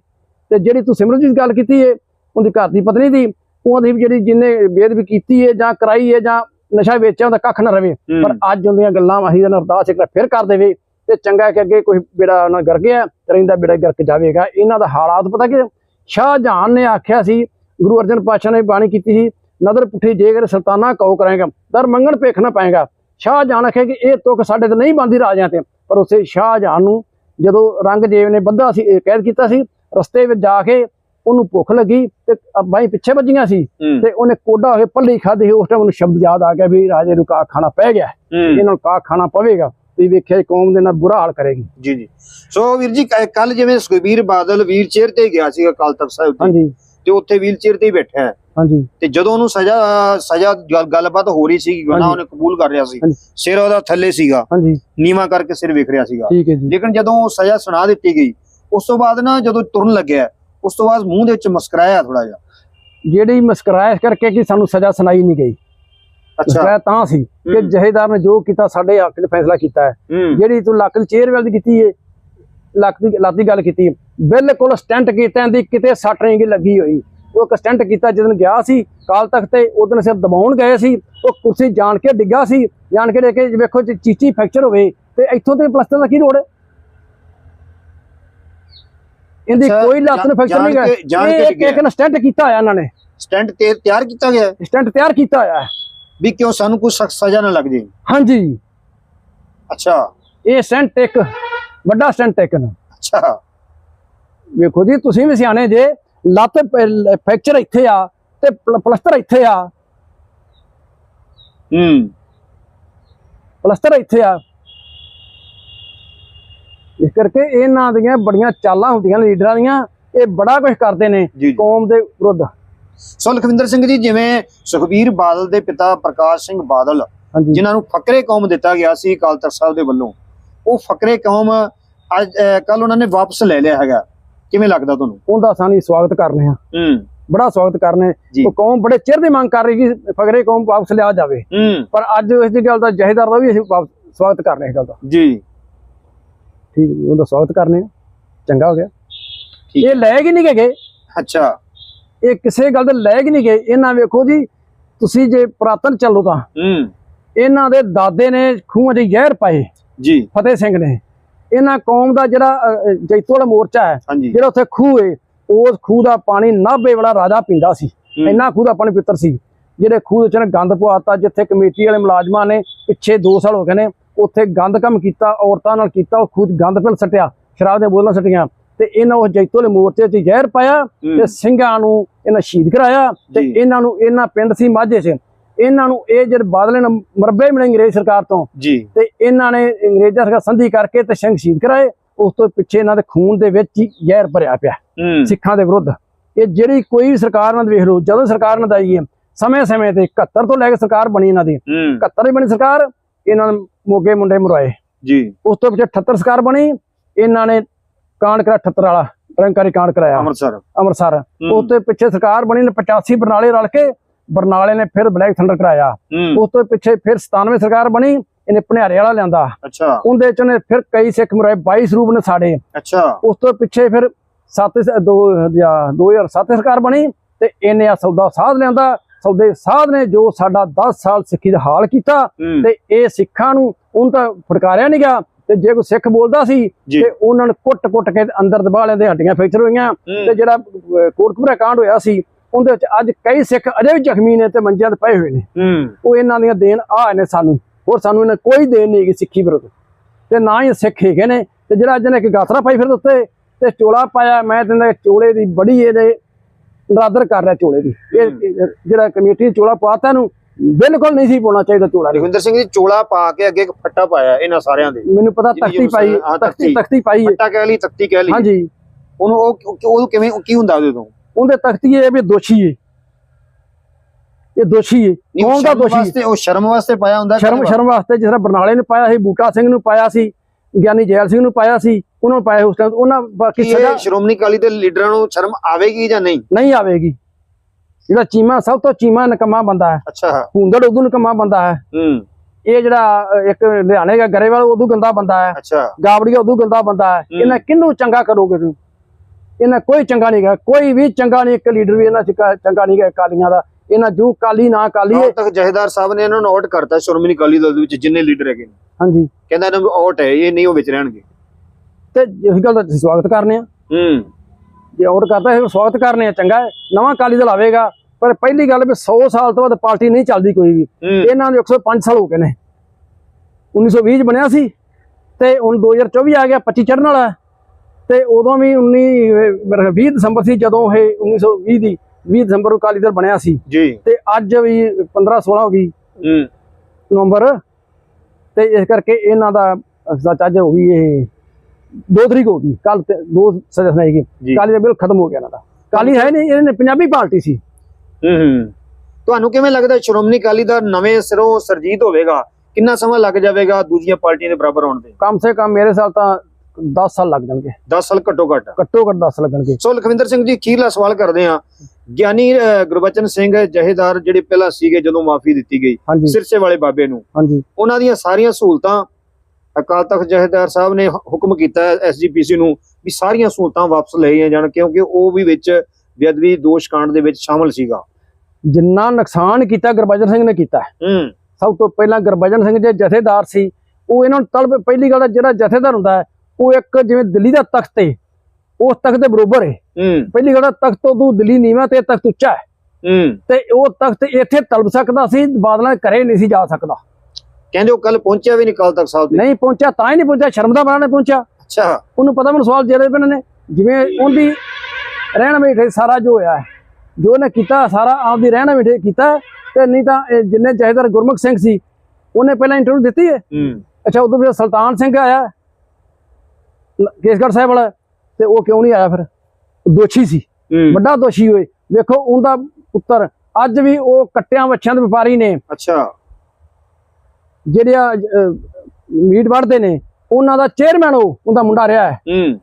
Speaker 2: ਤੇ ਜਿਹੜੀ ਤੂੰ ਸਿਮਰਜੀਤ ਦੀ ਗੱਲ ਕੀਤੀ ਏ ਉਹਦੀ ਘਰ ਦੀ ਪਤਨੀ ਦੀ ਉਹਦੀ ਵੀ ਜਿਹੜੀ ਜਿਹਨੇ ਬੇਦਬੀ ਕੀਤੀ ਏ ਜਾਂ ਕਰਾਈ ਏ ਜਾਂ ਨਸ਼ਾ ਵੇਚਿਆ ਉਹਦਾ ਕੱਖ ਨਾ ਰਵੇ। ਪਰ ਅੱਜ ਉਹਦੀਆਂ ਗੱਲਾਂ ਵਾਹੀ ਦਾ ਅਰਦਾਸ ਇੱਕ ਵਾਰ ਫਿਰ ਕਰ ਦੇਵੇ। ਤੇ ਚੰਗਾ ਕਿ ਅੱਗੇ ਕੋਈ ਬੇੜਾ ਉਹਨਾਂ ਗਰ ਗਿਆ ਰਹਿੰਦਾ ਬੇੜਾ ਗਰਕ ਜਾਵੇਗਾ। ਇਹਨਾਂ ਦਾ ਹਾਲਾਤ ਪਤਾ ਕਿ ਸ਼ਾਹਜਹਾਨ ਨੇ ਆਖਿਆ ਸੀ ਗੁਰੂ ਅਰਜਨ ਪਾਤਸ਼ਾਹ ਨੇ ਬਾਣੀ ਕੀਤੀ ਸੀ ਨਦਰ ਪੁੱਠੀ ਜੇਕਰ ਸੁਲਤਾਨਾ ਕਉ ਕਰਾਂਗਾ ਦਰ ਮੰਗਣ ਭੇਖ ਨਾ ਪਾਏਗਾ। ਸ਼ਾਹਜਹਾਨ ਆਖਿਆ ਕਿ ਇਹ ਤੁਕ ਸਾਡੇ ਤੇ ਨਹੀਂ ਬੰਦੀ ਰਾਜਿਆਂ ਤੇ। ਪਰ ਉਸੇ ਸ਼ਾਹਜਹਾਨ ਨੂੰ ਜਦੋਂ ਰੰਗਜੇਬ ਨੇ ਬੱਧਾ ਸੀ ਇਹ ਕੈਦ ਕੀਤਾ ਸੀ ਰਸਤੇ ਵਿੱਚ ਜਾ ਕੇ ਉਹਨੂੰ ਭੁੱਖ ਲੱਗੀ ਤੇ ਬਾਈ ਪਿੱਛੇ ਵੱਜੀਆਂ ਸੀ। ਤੇ ਉਹਨੇ ਕੋਡਾ ਹੋ ਕੇ ਪੱਲੀ ਖਾਧੀ ਉਸ ਟਾਈਮ ਉਹਨੂੰ ਸ਼ਬਦ ਯਾਦ ਆ ਗਿਆ ਵੀ ਰਾਜੇ ਨੂੰ ਕਾ ਖਾਣਾ ਪੈ ਗਿਆ। ਇਹਨਾਂ ਨੂੰ ਕਾ ਖਾਣਾ ਪਵੇਗਾ। ਤੇ ਵੇਖਿਆ ਕੌਮ ਦੇ ਨਾਲ ਬੁਰਾ ਹਾਲ ਕਰੇਗੀ।
Speaker 1: ਜੀ ਜੀ। ਸੋ ਵੀਰ ਜੀ ਕੱਲ ਜਿਵੇਂ ਸੁਖਬੀਰ ਬਾਦਲ ਵੀਲ ਚੇਅਰ ਤੇ ਗਿਆ ਸੀਗਾ ਅਕਾਲ ਤਖਤ ਸਾਹਿਬ ਤੇ
Speaker 2: ਹਾਂਜੀ।
Speaker 1: ਤੇ ਉੱਥੇ ਵੀਲ ਚੇਅਰ ਤੇ ਹੀ ਬੈਠਾ ਹੈ।
Speaker 2: ਹਾਂਜੀ।
Speaker 1: ਤੇ ਜਦੋਂ ਉਹਨੂੰ ਸਜ਼ਾ ਸਜ਼ਾ ਗੱਲ- ਗੱਲਬਾਤ ਹੋ ਰਹੀ ਸੀ ਗੁਨਾਹ। ਉਹਨੇ ਕਬੂਲ ਕਰ ਰਿਹਾ ਸੀ। ਸਿਰ ਉਹਦਾ ਥੱਲੇ ਸੀਗਾ।
Speaker 2: ਹਾਂਜੀ।
Speaker 1: ਨੀਵਾ ਕਰਕੇ ਸਿਰ ਵਿਖ ਰਿਹਾ ਸੀਗਾ।
Speaker 2: ਠੀਕ ਹੈ ਜੀ।
Speaker 1: ਲੇਕਿਨ ਜਦੋਂ ਉਹ ਸਜ਼ਾ ਸੁਣਾ ਦਿੱਤੀ ਗਈ ਉਸ ਤੋਂ ਬਾਅਦ ਨਾ ਜਦੋਂ ਤੁਰਨ ਲੱਗਿਆ ਉਸ ਤੋਂ ਬਾਅਦ ਮੂੰਹ ਦੇ ਵਿੱਚ ਮੁਸਕਰਾਇਆ ਥੋੜਾ ਜਿਹਾ।
Speaker 2: ਜਿਹੜੀ ਮੁਸਕਰਾਇਸ਼ ਕਰਕੇ ਕਿ ਸਾਨੂੰ ਸਜ਼ਾ ਸੁਣਾਈ ਨਹੀਂ ਗਈ।
Speaker 1: ਅੱਛਾ।
Speaker 2: ਮੁਸਕਰਾਇਆ ਤਾਂ ਸੀ ਕਿ। ਜਹੇਦਾਰ ਨੇ ਜੋ ਕੀਤਾ ਸਾਡੇ ਹੱਕ 'ਚ ਫੈਸਲਾ ਕੀਤਾ ਹੈ। ਜਿਹੜੀ ਤੂੰ ਲੱਕ ਦੀ ਚੇਅਰ ਵਾਲੀ ਦੀ ਕੀਤੀ ਏ ਲੱਕ ਦੀ ਲੱਤ ਦੀ ਗੱਲ ਕੀਤੀ ਬਿਲਕੁਲ ਸਟੈਂਟ ਕੀਤਾ ਦੀ ਕਿਤੇ ਸੱਟ ਲੱਗੀ ਹੋਈ। ਉਹ ਸਟੈਂਟ ਕੀਤਾ ਜਦੋਂ ਗਿਆ ਸੀ ਕਾਲ ਤਖਤ ਤੇ ਉਦੋਂ ਸਿਰ ਦਬਾਉਣ ਗਏ ਸੀ। ਉਹ ਕੁਰਸੀ ਜਾਣ ਕੇ ਡਿੱਗਾ ਸੀ ਜਾਣ ਕੇ ਦੇਖੇ ਵੇਖੋ ਜੇ ਚੀਚੀ ਫ੍ਰੈਕਚਰ ਹੋਵੇ ਤੇ ਇੱਥੋਂ ਤੇ ਪਲਸਟਰ ਦਾ ਕੀ ਲੋੜ ਹੈ ਇਹਦੀ ਕੋਈ ਲੱਤ ਨੂੰ ਫ੍ਰੈਕਚਰ ਨਹੀਂ ਗਿਆ।
Speaker 1: ਜਾਣ ਕੇ
Speaker 2: ਇੱਕ। ਇੱਕ ਸਟੈਂਟ ਕੀਤਾ ਹੋਇਆ ਇਹਨਾਂ ਨੇ।
Speaker 1: ਸਟੈਂਟ ਤੇ ਤਿਆਰ ਕੀਤਾ ਗਿਆ?
Speaker 2: ਸਟੈਂਟ ਤਿਆਰ ਕੀਤਾ ਹੋਇਆ
Speaker 1: ਵੀ ਕਿਉਂ ਸਾਨੂੰ ਕੋਈ ਸਖਤ ਸਜ਼ਾ ਨਾ ਲੱਗ ਜੇ
Speaker 2: ਹਾਂਜੀ।
Speaker 1: ਅੱਛਾ।
Speaker 2: ਇਹ ਸਟੈਂਟ ਇੱਕ ਵੱਡਾ ਸਟੈਂਟ ਇੱਕ ਨਾ।
Speaker 1: ਅੱਛਾ।
Speaker 2: ਵੇਖੋ ਜੀ ਤੁਸੀਂ ਵੀ ਸਿਆਣੇ ਜੇ ਲੱਤ ਫ੍ਰੈਕਚਰ ਇੱਥੇ ਆ ਤੇ ਪਲ- ਪਲਸਤਰ ਇੱਥੇ ਆ।
Speaker 1: ਹੂੰ।
Speaker 2: ਪਲਸਤਰ ਇੱਥੇ ਆ। ਇਸ ਕਰਕੇ ਇਹਨਾਂ ਦੀਆਂ ਬੜੀਆਂ ਚਾਲਾਂ ਹੁੰਦੀਆਂ ਨੇ ਲੀਡਰਾਂ ਦੀਆਂ। ਇਹ ਬੜਾ ਕੁਝ ਕਰਦੇ ਨੇ ਕੌਮ ਦੇ ਵਿਰੁੱਧ।
Speaker 1: ਸੋ ਲਖਵਿੰਦਰ ਸਿੰਘ ਜੀ ਜਿਵੇਂ ਸੁਖਬੀਰ ਬਾਦਲ ਦੇ ਪਿਤਾ ਪ੍ਰਕਾਸ਼ ਸਿੰਘ ਬਾਦਲ ਜਿਨ੍ਹਾਂ ਨੂੰ ਫਕਰੇ ਕੌਮ ਦਿੱਤਾ ਗਿਆ ਸੀ ਅਕਾਲ ਤਖਤ ਸਾਹਿਬ ਦੇ ਵੱਲੋਂ ਉਹ ਫਕਰੇ ਕੌਮ ਅੱਜ ਕੱਲ ਉਹਨਾਂ ਨੇ ਵਾਪਸ ਲੈ ਲਿਆ ਹੈਗਾ। ਕਿਵੇਂ ਲੱਗਦਾ ਤੁਹਾਨੂੰ?
Speaker 2: ਉਹਦਾ ਸਾਨੂੰ ਸਵਾਗਤ ਕਰਨੇ ਆ
Speaker 1: ਹੂੰ।
Speaker 2: ਬੜਾ ਸਵਾਗਤ ਕਰਨੇ ਉਹ ਕੌਮ ਬੜੇ ਚਿਰ ਦੀ ਮੰਗ ਕਰ ਰਹੀ ਕਿ ਫਗਰੇ ਕੌਮ ਵਾਪਸ ਲਿਆ ਜਾਵੇ। ਪਰ ਅੱਜ ਇਸ ਦੀ ਗੱਲ ਦਾ ਜਹੇਦਾਰ ਦਾ ਵੀ ਅਸੀਂ ਵਾਪਸ ਸਵਾਗਤ ਕਰਨੇ ਇਸ ਗੱਲ ਦਾ।
Speaker 1: ਜੀ।
Speaker 2: ਠੀਕ ਉਹਦਾ ਸਵਾਗਤ ਕਰਨੇ ਚੰਗਾ ਹੋ ਗਿਆ। ਇਹ ਲੈ ਕੇ ਨਹੀਂ ਗਏ
Speaker 1: ਅੱਛਾ।
Speaker 2: ਇਹ ਕਿਸੇ ਗੱਲ ਦੇ ਲੈ ਕੇ ਨਹੀਂ ਗਏ। ਇਹਨਾਂ ਵੇਖੋ ਜੀ ਤੁਸੀਂ ਜੇ ਪੁਰਾਤਨ ਚੱਲੋ ਤਾਂ।
Speaker 1: ਹੂੰ।
Speaker 2: ਇਹਨਾਂ ਦੇ ਦਾਦੇ ਨੇ ਖੂਹਾਂ 'ਚ ਜ਼ਹਿਰ ਪਾਏ।
Speaker 1: ਜੀ।
Speaker 2: ਫਤਿਹ ਸਿੰਘ ਨੇ। ਇਹਨਾਂ ਕੌਮ ਦਾ ਜਿਹੜਾ ਜੈਤੋ ਵਾਲਾ ਮੋਰਚਾ ਹੈ ਜਿਹੜਾ ਉੱਥੇ ਖੂਹ ਹੈ ਉਸ ਖੂਹ ਦਾ ਪਾਣੀ ਨਾਭੇ ਵਾਲਾ ਰਾਜਾ ਪੀਂਦਾ ਸੀ। ਇੰਨਾ ਖੂਹ ਦਾ ਪਾਣੀ ਪਿੱਤਰ ਸੀ। ਜਿਹੜੇ ਖੂਹ ਵਿੱਚ ਨੇ ਗੰਦ ਪਵਾਤਾ ਜਿੱਥੇ ਕਮੇਟੀ ਵਾਲੇ ਮੁਲਾਜ਼ਮਾਂ ਨੇ ਪਿੱਛੇ 2 ਸਾਲ ਹੋ ਗਏ ਨੇ ਉੱਥੇ ਗੰਦ ਕੰਮ ਕੀਤਾ ਔਰਤਾਂ ਨਾਲ ਕੀਤਾ ਉਹ ਖੂਹ ਗੰਦ ਪਿਲ ਸੱਟਿਆ ਸ਼ਰਾਬ ਦੀਆਂ ਬੋਤਲਾਂ ਸੱਟੀਆਂ। ਤੇ ਇਹਨਾਂ ਉਸ ਜੈਤੋ ਵਾਲੇ ਮੋਰਚੇ 'ਚ ਜ਼ਹਿਰ ਪਾਇਆ
Speaker 1: ਹੂੰ।
Speaker 2: ਤੇ ਸਿੰਘਾਂ ਨੂੰ ਇਹਨਾਂ ਸ਼ਹੀਦ ਕਰਾਇਆ ਤੇ। ਇਹਨਾਂ ਨੂੰ ਇਹਨਾਂ ਪਿੰਡ ਸੀ ਮਾਝੇ 'ਚ। ਇਹਨਾਂ ਨੂੰ ਇਹ ਜਦ ਬਾਦਲ ਨੇ ਮਰਬੇ ਮਿਲੇ ਅੰਗਰੇਜ਼ ਸਰਕਾਰ ਤੋਂ।
Speaker 1: ਜੀ।
Speaker 2: ਤੇ ਇਹਨਾਂ ਨੇ ਅੰਗਰੇਜ਼ਾਂ ਸਰਕਾਰ ਸੰਧੀ ਕਰਕੇ ਤੇ ਸਿੰਘ ਸ਼ਹੀਦ ਕਰਾਏ। ਉਸ ਤੋਂ ਪਿੱਛੇ ਇਹਨਾਂ ਦੇ ਖੂਨ ਦੇ ਵਿੱਚ ਹੀ ਜ਼ਹਿਰ ਭਰਿਆ ਪਿਆ।
Speaker 1: ਹੂੰ।
Speaker 2: ਸਿੱਖਾਂ ਦੇ ਵਿਰੁੱਧ। ਇਹ ਜਿਹੜੀ ਕੋਈ ਵੀ ਸਰਕਾਰ ਨਾਲ ਵੇਖ ਲਓ ਜਦੋਂ ਸਰਕਾਰ ਨਾਲ ਆਈ ਹੈ ਸਮੇਂ-ਸਮੇਂ ਤੇ 71 ਤੋਂ ਲੈ ਕੇ ਸਰਕਾਰ ਬਣੀ ਇਹਨਾਂ ਦੀ।
Speaker 1: ਹੂੰ।
Speaker 2: 71 ਦੀ ਬਣੀ ਸਰਕਾਰ ਇਹਨਾਂ ਨੇ ਮੋਗੇ ਮੁੰਡੇ ਮਰਵਾਏ।
Speaker 1: ਜੀ।
Speaker 2: ਉਸ ਤੋਂ ਪਿੱਛੇ 78 ਸਰਕਾਰ ਬਣੀ। ਇਹਨਾਂ ਨੇ ਕਾਂਡ ਕਰਾ 78 ਵਾਲਾ ਰੰਗਕਾਰੀ ਕਾਂਡ ਕਰਾਇਆ
Speaker 1: ਅੰਮ੍ਰਿਤਸਰ।
Speaker 2: ਅੰਮ੍ਰਿਤਸਰ। ਤੋਂ ਪਿੱਛੇ ਸਰਕਾਰ ਬਣੀ ਨੇ 85 ਬਰਨਾਲੇ ਰਲ ਕੇ ਬਰਨਾਲੇ ਨੇ ਫਿਰ ਬਲੈਕ ਥੰਡਰ ਕਰਾਇਆ। ਉਸ ਤੋਂ ਪਿੱਛੇ ਫਿਰ 97 ਸਰਕਾਰ ਬਣੀ ਇਹਨੇ ਭਨਿਆਰੇ ਵਾਲਾ ਲਿਆਂਦਾ।
Speaker 1: ਅੱਛਾ।
Speaker 2: ਉਹਦੇ ਚ ਨੇ ਫਿਰ ਕਈ ਸਿੱਖ ਮਰਾਏ 22 ਸਰੂਪ ਨੇ ਸਾੜੇ
Speaker 1: ਅੱਛਾ।
Speaker 2: ਉਸ ਤੋਂ ਪਿੱਛੇ ਫਿਰ 7 2007 ਸਰਕਾਰ ਬਣੀ ਤੇ ਇਹਨੇ ਆ ਸੌਦਾ ਸਾਧ ਲਿਆਂਦਾ। ਸੌਦੇ ਸਾਧ ਨੇ ਜੋ ਸਾਡਾ 10 ਸਾਲ ਸਿੱਖੀ ਦਾ ਹਾਲ ਕੀਤਾ ਤੇ ਇਹ ਸਿੱਖਾਂ ਨੂੰ ਉਹਨੂੰ ਤਾਂ ਫਟਕਾਰਿਆ ਨਹੀਂ ਗਿਆ। ਤੇ ਜੇ ਕੋਈ ਸਿੱਖ ਬੋਲਦਾ ਸੀ ਤੇ ਉਹਨਾਂ ਨੂੰ ਕੁੱਟ-ਕੁੱਟ ਕੇ ਅੰਦਰ ਦਬਾ ਲੈਂਦੇ ਹੱਡੀਆਂ ਫ੍ਰੈਕਚਰ ਹੋਈਆਂ ਤੇ ਜਿਹੜਾ ਕੋਟਕਪੁਰਾ ਕਾਂਡ ਹੋਇਆ ਸੀ ਉਹਦੇ ਵਿੱਚ ਅੱਜ ਕਈ ਸਿੱਖ ਅਜੇ ਵੀ ਜ਼ਖਮੀ ਨੇ ਤੇ ਮੰਜਿਆਂ ਤੇ ਪਏ ਹੋਏ ਨੇ। ਉਹ ਇਹਨਾਂ ਦੀਆਂ ਦੇਣ ਆ ਨੇ ਸਾਨੂੰ। ਹੋਰ ਸਾਨੂੰ ਇਹਨਾਂ ਕੋਈ ਦੇਣ ਨਹੀਂ ਹੈਗੀ ਸਿੱਖੀ ਵਿਰੁੱਧ। ਤੇ ਨਾ ਹੀ ਸਿੱਖ ਹੈਗੇ ਨੇ। ਤੇ ਜਿਹੜਾ ਅੱਜ ਨੇ ਇੱਕ ਗਾਸਰਾ ਪਾਈ ਫਿਰ ਉੱਤੇ ਤੇ ਚੋਲਾ ਪਾਇਆ ਮੈਂ ਕਹਿੰਦਾ ਚੋਲੇ ਦੀ ਬੜੀ ਇਹਦੇ ਨਰਾਦਰ ਕਰ ਰਿਹਾ ਚੋਲੇ ਦੀ। ਇਹ ਜਿਹੜਾ ਕਮੇਟੀ ਚੋਲਾ ਪਾਤਾ ਇਹਨੂੰ ਬਿਲਕੁਲ ਨਹੀਂ ਸੀ ਪਾਉਣਾ ਚਾਹੀਦਾ ਚੋਲਾ
Speaker 1: ਰਵਿੰਦਰ ਸਿੰਘ ਜੀ ਚੋਲਾ ਪਾ ਕੇ ਅੱਗੇ ਇੱਕ ਫੱਟਾ ਪਾਇਆ ਇਹਨਾਂ ਸਾਰਿਆਂ ਦੇ।
Speaker 2: ਮੈਨੂੰ ਪਤਾ ਤਖਤੀ ਪਾਈ ਤਖਤੀ
Speaker 1: ਤਖਤੀ।
Speaker 2: ਪਾਈ। ਹੈ
Speaker 1: ਫੱਟਾ ਕਹਿ ਲਈ ਤਖਤੀ ਕਹਿ ਲਈ।
Speaker 2: ਹਾਂਜੀ।
Speaker 1: ਉਹਨੂੰ ਉਹ ਉਹ ਕਿਵੇਂ ਕੀ ਹੁੰਦਾ ਉਹਦੇ ਤੋਂ?
Speaker 2: ਉਹਦੇ ਤਖਤੀ ਇਹ ਵੀ ਦੋਸ਼ੀ ਹੈ ਇਹ ਦੋਸ਼ੀ ਹੈ ਕੌਣ ਦਾ ਦੋਸ਼ੀ
Speaker 1: ਵਾਸਤੇ ਉਹ ਸ਼ਰਮ ਵਾਸਤੇ ਪਾਇਆ ਹੁੰਦਾ
Speaker 2: ਸ਼ਰਮ ਸ਼ਰਮ ਵਾਸਤੇ ਜਿਸ ਤਰ੍ਹਾਂ ਬਰਨਾਲੇ ਨੂੰ ਪਾਇਆ ਸੀ ਬੂਟਾ ਸਿੰਘ ਨੂੰ ਪਾਇਆ ਸੀ ਗਿਆਨੀ ਜੈਲ ਸਿੰਘ ਨੂੰ ਪਾਇਆ ਸੀ ਉਹਨਾਂ ਨੂੰ ਪਾਇਆ ਉਸ ਟਾਈਮ ਉਹਨਾਂ ਬਾਕੀ
Speaker 1: ਇਹ ਸ਼੍ਰੋਮਣੀ ਅਕਾਲੀ ਦੇ ਲੀਡਰਾਂ ਨੂੰ ਸ਼ਰਮ ਆਵੇਗੀ ਜਾਂ ਨਹੀਂ?
Speaker 2: ਨਹੀਂ ਆਵੇਗੀ। ਜਿਹੜਾ ਚੀਮਾ ਸਭ ਤੋਂ ਚੀਮਾ ਨਕਮਾ ਬੰਦਾ ਹੈ।
Speaker 1: ਅੱਛਾ।
Speaker 2: ਹੁੰਦੜ ਉਦੋਂ ਨਕਮਾ ਬੰਦਾ ਹੈ।
Speaker 1: ਹੂੰ।
Speaker 2: ਇਹ ਜਿਹੜਾ ਇੱਕ ਲੁਧਿਆਣੇ ਦਾ ਗਰੇਵਾਲ ਉਦੋਂ ਗੰਦਾ ਬੰਦਾ ਹੈ।
Speaker 1: ਅੱਛਾ।
Speaker 2: ਗਾਬੜੀਆ ਉਦੋਂ ਗੰਦਾ ਬੰਦਾ ਹੈ।
Speaker 1: ਹੂੰ।
Speaker 2: ਇਹਨਾਂ ਕਿਹਨੂੰ ਚੰਗਾ ਕਰੋਗੇ ਤੁਸੀਂ? ਇਹਨਾਂ ਕੋਈ ਚੰਗਾ ਨਹੀਂ ਗਾ ਕੋਈ ਵੀ ਚੰਗਾ ਨਹੀਂ ਇੱਕ ਲੀਡਰ ਵੀ ਇਹਨਾਂ ਚੰਗਾ ਨਹੀਂ ਗਾ ਕਾਲੀਆਂ ਦਾ। ਇਹਨਾਂ ਜੂ ਕਾਲੀ ਨਾ ਕਾਲੀ
Speaker 1: ਹਾਲ ਤੱਕ ਜਹੇਦਾਰ ਸਾਹਿਬ ਨੇ ਇਹਨਾਂ ਨੂੰ ਆਊਟ ਕਰਤਾ ਸ਼੍ਰੋਮਣੀ ਅਕਾਲੀ ਦਲ ਦੇ ਵਿੱਚ ਜਿੰਨੇ ਲੀਡਰ ਹੈਗੇ ਨੇ।
Speaker 2: ਹਾਂਜੀ।
Speaker 1: ਕਹਿੰਦਾ ਇਹਨਾਂ ਨੂੰ ਆਊਟ ਹੈ ਇਹ ਨਹੀਂ ਉਹ ਵਿੱਚ ਰਹਿਣਗੇ।
Speaker 2: ਤੇ ਇਹ ਗੱਲ ਦਾ ਸਵਾਗਤ ਕਰਨੇ ਆ।
Speaker 1: ਹੂੰ।
Speaker 2: ਜੇ ਆਊਟ ਕਰਦਾ ਹੈ ਸਵਾਗਤ ਕਰਨੇ ਆ ਚੰਗਾ ਹੈ। ਨਵਾਂ ਕਾਲੀ ਦਲ ਆਵੇਗਾ ਪਰ ਪਹਿਲੀ ਗੱਲ ਵੀ 100 ਸਾਲ ਤੋਂ ਬਾਅਦ ਪਾਰਟੀ ਨਹੀਂ ਚੱਲਦੀ ਕੋਈ ਵੀ। ਇਹਨਾਂ ਨੂੰ 105 ਸਾਲ ਹੋ ਗਏ ਨੇ। 1920 ਚ ਬਣਿਆ ਸੀ ਤੇ ਹੁਣ 2024 ਆ ਗਿਆ 25 ਚੜਨ ਵਾਲਾ। ਤੇ ਉਦੋਂ ਵੀ 19 ਅਹ, ਮੇਰੇ ਖਿਆਲ 20 ਦਸੰਬਰ ਸੀ ਜਦੋਂ ਇਹ 1920 ਦੀ 20 ਦਸੰਬਰ ਨੂੰ ਅਕਾਲੀ ਦਲ ਬਣਿਆ ਸੀ।
Speaker 1: ਜੀ।
Speaker 2: ਤੇ ਅੱਜ ਵੀ 15 16 ਹੋ ਗਈ। ਨਵੰਬਰ। ਤੇ ਇਸ ਕਰਕੇ ਇਹਨਾਂ ਦਾ ਸੱਚ ਅੱਜ ਹੋ ਗਈ ਇਹ 2 ਤਰੀਕ ਹੋ ਗਈ ਕੱਲ ਦੋ ਸਜ਼ਾ ਸੁਣਾਈ ਗਈ
Speaker 1: ਜੀ।
Speaker 2: ਕਾਲੀ ਦਾ ਬਿਲ ਖਤਮ ਹੋ ਗਿਆ ਇਹਨਾਂ ਦਾ। ਕਾਲੀ ਹੈ ਨਹੀਂ ਇਹਨੇ ਪੰਜਾਬੀ ਪਾਰਟੀ ਸੀ।
Speaker 1: ਹੂੰ ਹੂੰ। ਤੁਹਾਨੂੰ ਕਿਵੇਂ ਲੱਗਦਾ ਸ਼੍ਰੋਮਣੀ ਅਕਾਲੀ ਦਾ ਨਵੇਂ ਸਿਰੋਂ ਸਰਜੀਤ ਹੋਵੇਗਾ? ਕਿੰਨਾ ਸਮਾਂ ਲੱਗ ਜਾਵੇਗਾ ਦੂਜੀਆਂ ਪਾਰਟੀਆਂ ਦੇ ਬਰਾਬਰ ਹੋਣ ਦੇ
Speaker 2: ਕਮ ਸੇ ਕਮ ਮੇਰੇ ਸਾਲ ਤਾਂ 10 ਸਾਲ ਲੱਗ ਜਾਣਗੇ।
Speaker 1: 10 ਸਾਲ ਘੱਟੋ ਘੱਟ।
Speaker 2: ਘੱਟੋ ਘੱਟ 10 ਲੱਗਣਗੇ।
Speaker 1: ਸੋ ਲਖਵਿੰਦਰ ਸਿੰਘ ਜੀ ਅਖੀਰਲਾ ਸਵਾਲ ਕਰਦੇ ਆ ਗਿਆਨੀ ਗੁਰਬਚਨ ਸਿੰਘ ਜਹੇਦਾਰ ਜਿਹੜੇ ਪਹਿਲਾਂ ਸੀਗੇ ਜਦੋਂ ਮਾਫੀ ਦਿੱਤੀ ਗਈ ਸਿਰਸੇ ਵਾਲੇ ਬਾਬੇ ਨੂੰ।
Speaker 2: ਹਾਂਜੀ।
Speaker 1: ਉਹਨਾਂ ਦੀਆਂ ਸਾਰੀਆਂ ਸਹੂਲਤਾਂ ਅਕਾਲ ਤਖਤ ਜਹੇਦਾਰ ਸਾਹਿਬ ਨੇ ਹੁਕਮ ਕੀਤਾ ਐਸਜੀਪੀਸੀ ਨੂੰ ਵੀ ਸਾਰੀਆਂ ਸਹੂਲਤਾਂ ਵਾਪਸ ਲਈਆਂ ਜਾਣ ਕਿਉਂਕਿ ਉਹ ਵੀ ਵਿੱਚ ਬੇਅਦਬੀ ਦੋਸ਼ ਕਾਂਡ ਦੇ ਵਿੱਚ ਸ਼ਾਮਲ ਸੀਗਾ।
Speaker 2: ਜਿੰਨਾ ਨੁਕਸਾਨ ਕੀਤਾ ਗੁਰਬਚਨ ਸਿੰਘ ਨੇ ਕੀਤਾ ਹੈ। ਸਭ ਤੋਂ ਪਹਿਲਾਂ ਗੁਰਬਚਨ ਸਿੰਘ ਜੇ ਜਥੇਦਾਰ ਸੀ ਉਹ ਇਹਨਾਂ ਨੂੰ ਤਲਬ ਪਹਿਲੀ ਗੱਲ ਜਿਹੜਾ ਜਥੇਦਾਰ ਹੁੰਦਾ ਉਹ ਇੱਕ ਜਿਵੇਂ ਦਿੱਲੀ ਦਾ ਤਖਤ ਹੈ ਉਸ ਤਖਤ ਦੇ ਬਰੋਬਰ ਹੈ। ਪਹਿਲੀ ਗੱਲ ਤਾਂ ਤਖਤ ਤੋਂ ਦਿੱਲੀ ਨੀਵਾਂ ਤੇ ਤਖਤ ਉੱਚਾ ਹੈ। ਤੇ ਉਹ ਤਖਤ ਇੱਥੇ ਤਲਬ ਸਕਦਾ ਸੀ ਬਾਦਲਾਂ ਦੇ ਘਰੇ ਨਹੀਂ ਸੀ ਜਾ ਸਕਦਾ।
Speaker 1: ਕਹਿੰਦੇ ਉਹ ਕੱਲ ਪਹੁੰਚਿਆ ਵੀ ਨਹੀਂ ਕਾਲ ਤਖਤ ਸਾਹਿਬ ਦੇ
Speaker 2: ਨਹੀਂ ਪਹੁੰਚਿਆ ਤਾਂ ਹੀ ਨਹੀਂ ਪਹੁੰਚਿਆ ਸ਼ਰਮ ਦਾ ਬਣਾ ਨੇ ਪਹੁੰਚਿਆ।
Speaker 1: ਅੱਛਾ।
Speaker 2: ਉਹਨੂੰ ਪਤਾ ਮੈਨੂੰ ਸਵਾਲ ਜਿਹੜੇ ਬਣੇ ਨੇ। ਜਿਵੇਂ ਉਹਦੀ ਰਹਿਣ ਬੈਠੇ ਸਾਰਾ ਜੋ ਹੋਇਆ ਹੈ, ਜੋ ਉਹਨੇ ਕੀਤਾ ਸਾਰਾ ਆਪਦੀ ਰਹਿਣ ਬੈਠੇ ਕੀਤਾ ਤੇ ਨਹੀਂ ਤਾਂ ਇਹ ਜਿੰਨੇ ਜਹੇਦਾਰ ਗੁਰਮੁਖ ਸਿੰਘ ਸੀ ਉਹਨੇ ਪਹਿਲਾਂ ਇੰਟਰਵਿਊ ਦਿੱਤੀ ਹੈ?
Speaker 1: ਹੂੰ।
Speaker 2: ਅੱਛਾ ਉਦੋਂ ਫਿਰ ਸੁਲਤਾਨ ਸਿੰਘ ਆਇਆ ਕੇਸਗੜ੍ਹ ਸਾਹਿਬ ਵਾਲਾ ਤੇ ਉਹ ਕਿਉਂ ਨਹੀਂ ਆਇਆ ਫਿਰ? ਦੋਸ਼ੀ ਸੀ। ਵੱਡਾ ਦੋਸ਼ੀ ਹੋਏ। ਵੇਖੋ ਉਹਦਾ ਪੁੱਤਰ ਅੱਜ ਵੀ ਉਹ ਕੱਟਿਆਂ ਵੱਛਿਆਂ ਦੇ ਵਪਾਰੀ ਨੇ।
Speaker 1: ਅੱਛਾ।
Speaker 2: ਜਿਹੜੇ ਆ, ਮੀਟ ਵੜਦੇ ਨੇ ਉਹਨਾਂ ਦਾ ਚੇਅਰਮੈਨ ਉਹ ਉਹਦਾ ਮੁੰਡਾ ਰਿਹਾ ਹੈ।
Speaker 1: ਹੂੰ।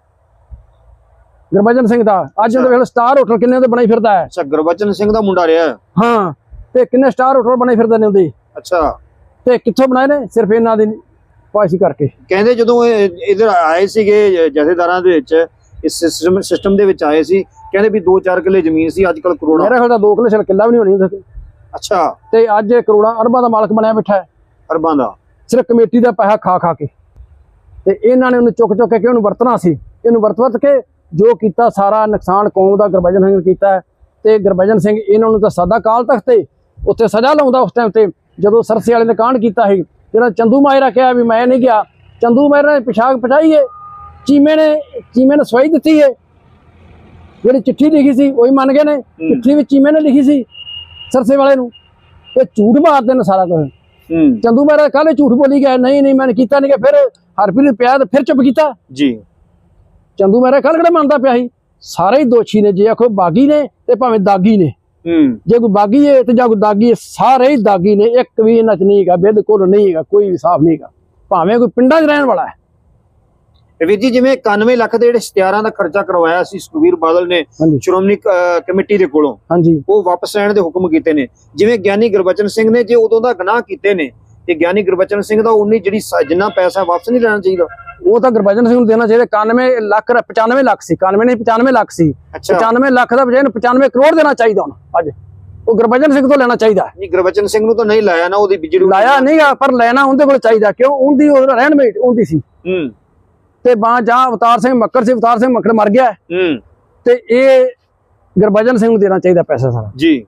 Speaker 2: ਗੁਰਬਚਨ ਸਿੰਘ ਦਾ। ਅੱਜ ਉਹਦੇ ਵੇਲੇ ਸਟਾਰ ਹੋਟਲ ਕਿੰਨੇ ਦੇ ਬਣਾਈ ਫਿਰਦਾ ਹੈ।
Speaker 1: ਅੱਛਾ ਗੁਰਬਚਨ ਸਿੰਘ ਦਾ ਮੁੰਡਾ ਰਿਹਾ ਹੈ।
Speaker 2: ਤੇ ਕਿੰਨੇ ਸਟਾਰ ਹੋਟਲ ਬਣਾਈ ਫਿਰਦੇ ਨੇ ਉਹਦੇ।
Speaker 1: ਅੱਛਾ।
Speaker 2: ਤੇ ਕਿੱਥੋਂ ਬਣਾਏ ਨੇ? ਸਿਰਫ ਇਹਨਾਂ ਦੀ ਪਾਸ਼ੀ ਕਰਕੇ।
Speaker 1: ਕਹਿੰਦੇ ਜਦੋਂ ਇਧਰ ਆਏ ਸੀਗੇ ਜਥੇਦਾਰਾਂ ਦੇ ਵਿੱਚ ਇਸ ਸਿਸਟਮ ਸਿਸਟਮ ਦੇ ਵਿੱਚ ਆਏ ਸੀ ਕਹਿੰਦੇ ਵੀ 2-4 ਕਿੱਲੇ ਜ਼ਮੀਨ ਸੀ ਅੱਜ ਕੱਲ ਕਰੋੜਾਂ।
Speaker 2: ਮੇਰੇ ਖਿਆਲ ਦਾ 2 ਕਿੱਲੇ ਛਲ ਕਿੱਲਾ ਵੀ ਨਹੀਂ ਹੋਣੀ ਉਹਦੇ
Speaker 1: ਅੱਛਾ।
Speaker 2: ਤੇ ਅੱਜ ਇਹ ਕਰੋੜਾਂ ਅਰਬਾਂ ਦਾ ਮਾਲਕ ਬਣਿਆ ਬੈਠਾ ਹੈ।
Speaker 1: ਅਰਬਾਂ ਦਾ।
Speaker 2: ਸਿਰਫ ਕਮੇਟੀ ਦਾ ਪੈਸਾ ਖਾ ਖਾ ਕੇ। ਤੇ ਇਹਨਾਂ ਨੇ ਉਹਨੂੰ ਚੁੱਕ ਚੁੱਕ ਕੇ ਉਹਨੂੰ ਵਰਤਣਾ ਸੀ? ਇਹਨੂੰ ਵਰਤ ਵਰਤ ਕੇ ਜੋ ਕੀਤਾ ਸਾਰਾ ਨੁਕਸਾਨ ਕੌਮ ਦਾ ਗੁਰਬਚਨ ਸਿੰਘ ਨੇ ਕੀਤਾ ਤੇ ਗੁਰਬਚਨ ਸਿੰਘ ਇਹਨਾਂ ਨੂੰ ਤਾਂ ਸਾਦਾ ਕਾਲ ਤਖਤ ਤੇ ਉੱਥੇ ਸਜ਼ਾ ਲਾਉਂਦਾ ਉਸ ਟਾਈਮ ਤੇ ਜਦੋਂ ਸਰਸੇ ਵਾਲੇ ਨੇ ਕਾਂਡ ਕੀਤਾ ਸੀ ਜਿਹੜਾ ਚੰਦੂ ਮਾਇਰਾ ਕਿਹਾ ਵੀ ਮੈਂ ਨਹੀਂ ਗਿਆ ਚੰਦੂ ਮਾਇਰਾ ਨੇ ਪਿਸ਼ਾਕ ਪਟਾਈ ਹੈ ਚੀਮੇ ਨੇ ਚੀਮੇ ਨੇ ਸਵਾਈ ਦਿੱਤੀ ਹੈ ਜਿਹੜੀ ਚਿੱਠੀ ਲਿਖੀ ਸੀ ਉਹੀ ਮੰਨ ਗਏ ਨੇ। ਚਿੱਠੀ ਵਿੱਚ ਚੀਮੇ ਨੇ ਲਿਖੀ ਸੀ ਸਰਸੇ ਵਾਲੇ ਨੂੰ। ਇਹ ਝੂਠ ਮਾਰਦੇ ਨੇ ਸਾਰਾ ਕੁਝ। ਚੰਦੂ ਮਹਾਰਾਜ ਕਾਹਲੇ ਝੂਠ ਬੋਲੀ ਗਿਆ? ਨਹੀਂ ਨਹੀਂ ਮੈਂ ਕੀਤਾ ਨਹੀਂ ਗਿਆ ਫਿਰ ਹਰਪ੍ਰੀਤ ਪਿਆ ਤੇ ਫਿਰ ਚੁੱਪ ਕੀਤਾ?
Speaker 1: ਜੀ।
Speaker 2: ਚੰਦੂ ਮਹਾਰਾਜ ਕੱਲ ਕਿਹੜਾ ਮੰਨਦਾ ਪਿਆ ਸੀ? ਸਾਰੇ ਹੀ ਦੋਸ਼ੀ ਨੇ ਜੇ ਆਖੋ ਬਾਗੀ ਨੇ ਤੇ ਭਾਵੇਂ ਦਾਗੀ ਨੇ।
Speaker 1: ਹੂੰ।
Speaker 2: ਜੇ ਕੋਈ ਬਾਗੀ ਹੈ ਤੇ ਜਾਂ ਕੋਈ ਦਾਗੀ ਹੈ ਸਾਰੇ ਹੀ ਦਾਗੀ ਨੇ। ਇੱਕ ਵੀ ਇਹਨਾਂ ਚ ਨਹੀਂ ਹੈਗਾ ਬਿਲਕੁਲ ਨਹੀਂ ਹੈਗਾ ਕੋਈ ਵੀ ਸਾਫ਼ ਨਹੀਂ ਹੈਗਾ। ਭਾਵੇਂ ਕੋਈ ਪਿੰਡਾਂ 'ਚ ਰਹਿਣ ਵਾਲਾ ਹੈ।
Speaker 1: ਵੀਰ ਜੀ ਜਿਵੇਂ 91 ਲੱਖ ਦੇ ਜਿਹੜੇ ਇਸ਼ਤਿਹਾਰਾਂ ਦਾ ਖਰਚਾ ਕਰਵਾਇਆ ਸੀ ਸੁਖਵੀਰ ਬਾਦਲ ਨੇ ਸ਼੍ਰੋਮਣੀ ਕਮੇਟੀ ਦੇ ਕੋਲੋਂ
Speaker 2: ਹਾਂਜੀ।
Speaker 1: ਉਹ ਵਾਪਸ ਲੈਣ ਦੇ ਹੁਕਮ ਕੀਤੇ ਨੇ। ਜਿਵੇਂ ਗਿਆਨੀ ਗੁਰਬਚਨ ਸਿੰਘ ਨੇ ਜੇ ਉਦੋਂ ਦਾ ਗੁਨਾਹ ਕੀਤੇ ਨੇ ਤੇ ਗਿਆਨੀ ਗੁਰਬਚਨ ਸਿੰਘ ਦਾ ਉਨੀ ਜਿਹੜੀ ਜਿੰਨਾ ਪੈਸਾ ਵਾਪਸ ਨਹੀਂ ਲੈਣਾ ਚਾਹੀਦਾ।
Speaker 2: ਉਹ ਤਾਂ ਗੁਰਬਚਨ ਸਿੰਘ ਨੂੰ ਦੇਣਾ ਚਾਹੀਦਾ। 91 ਲੱਖ ਰ- 95 ਲੱਖ ਸੀ। 91 ਨਹੀਂ 95 ਲੱਖ ਸੀ।
Speaker 1: ਅੱਛਾ।
Speaker 2: 95 ਲੱਖ ਦਾ ਬਜਾਏ ਇਹਨੂੰ 95 ਕਰੋੜ ਦੇਣਾ ਚਾਹੀਦਾ ਹੁਣ ਅੱਜ। ਉਹ ਗੁਰਬਚਨ ਸਿੰਘ ਤੋਂ ਲੈਣਾ ਚਾਹੀਦਾ।
Speaker 1: ਨਹੀਂ ਗੁਰਬਚਨ ਸਿੰਘ ਨੂੰ ਤਾਂ ਨਹੀਂ ਲਾਇਆ ਨਾ ਉਹਦੀ ਬਿਜਲੀ
Speaker 2: ਲਾਇਆ ਨਹੀਂਗਾ ਪਰ ਲੈਣਾ ਉਹਦੇ ਕੋਲ ਚਾਹੀਦਾ। ਕਿਉਂ? ਉਹਦੀ ਉਹ ਰਹਿਣ ਮੇਟ ਉਹਦੀ ਸੀ।
Speaker 1: ਹੂੰ।
Speaker 2: ਤੇ ਬਾਂ ਜਾਂ ਅਵਤਾਰ ਸਿੰਘ ਮੱਕਰ ਸੀ ਅਵਤਾਰ ਸਿੰਘ ਮੱਕੜ ਮਰ ਗਿਆ। ਹੈ, ਤੇ ਇਹ ਗੁਰਬਚਨ ਸਿੰਘ ਨੂੰ ਦੇਣਾ ਚਾਹੀਦਾ ਪੈਸਾ ਸਾਰਾ।
Speaker 1: ਜੀ।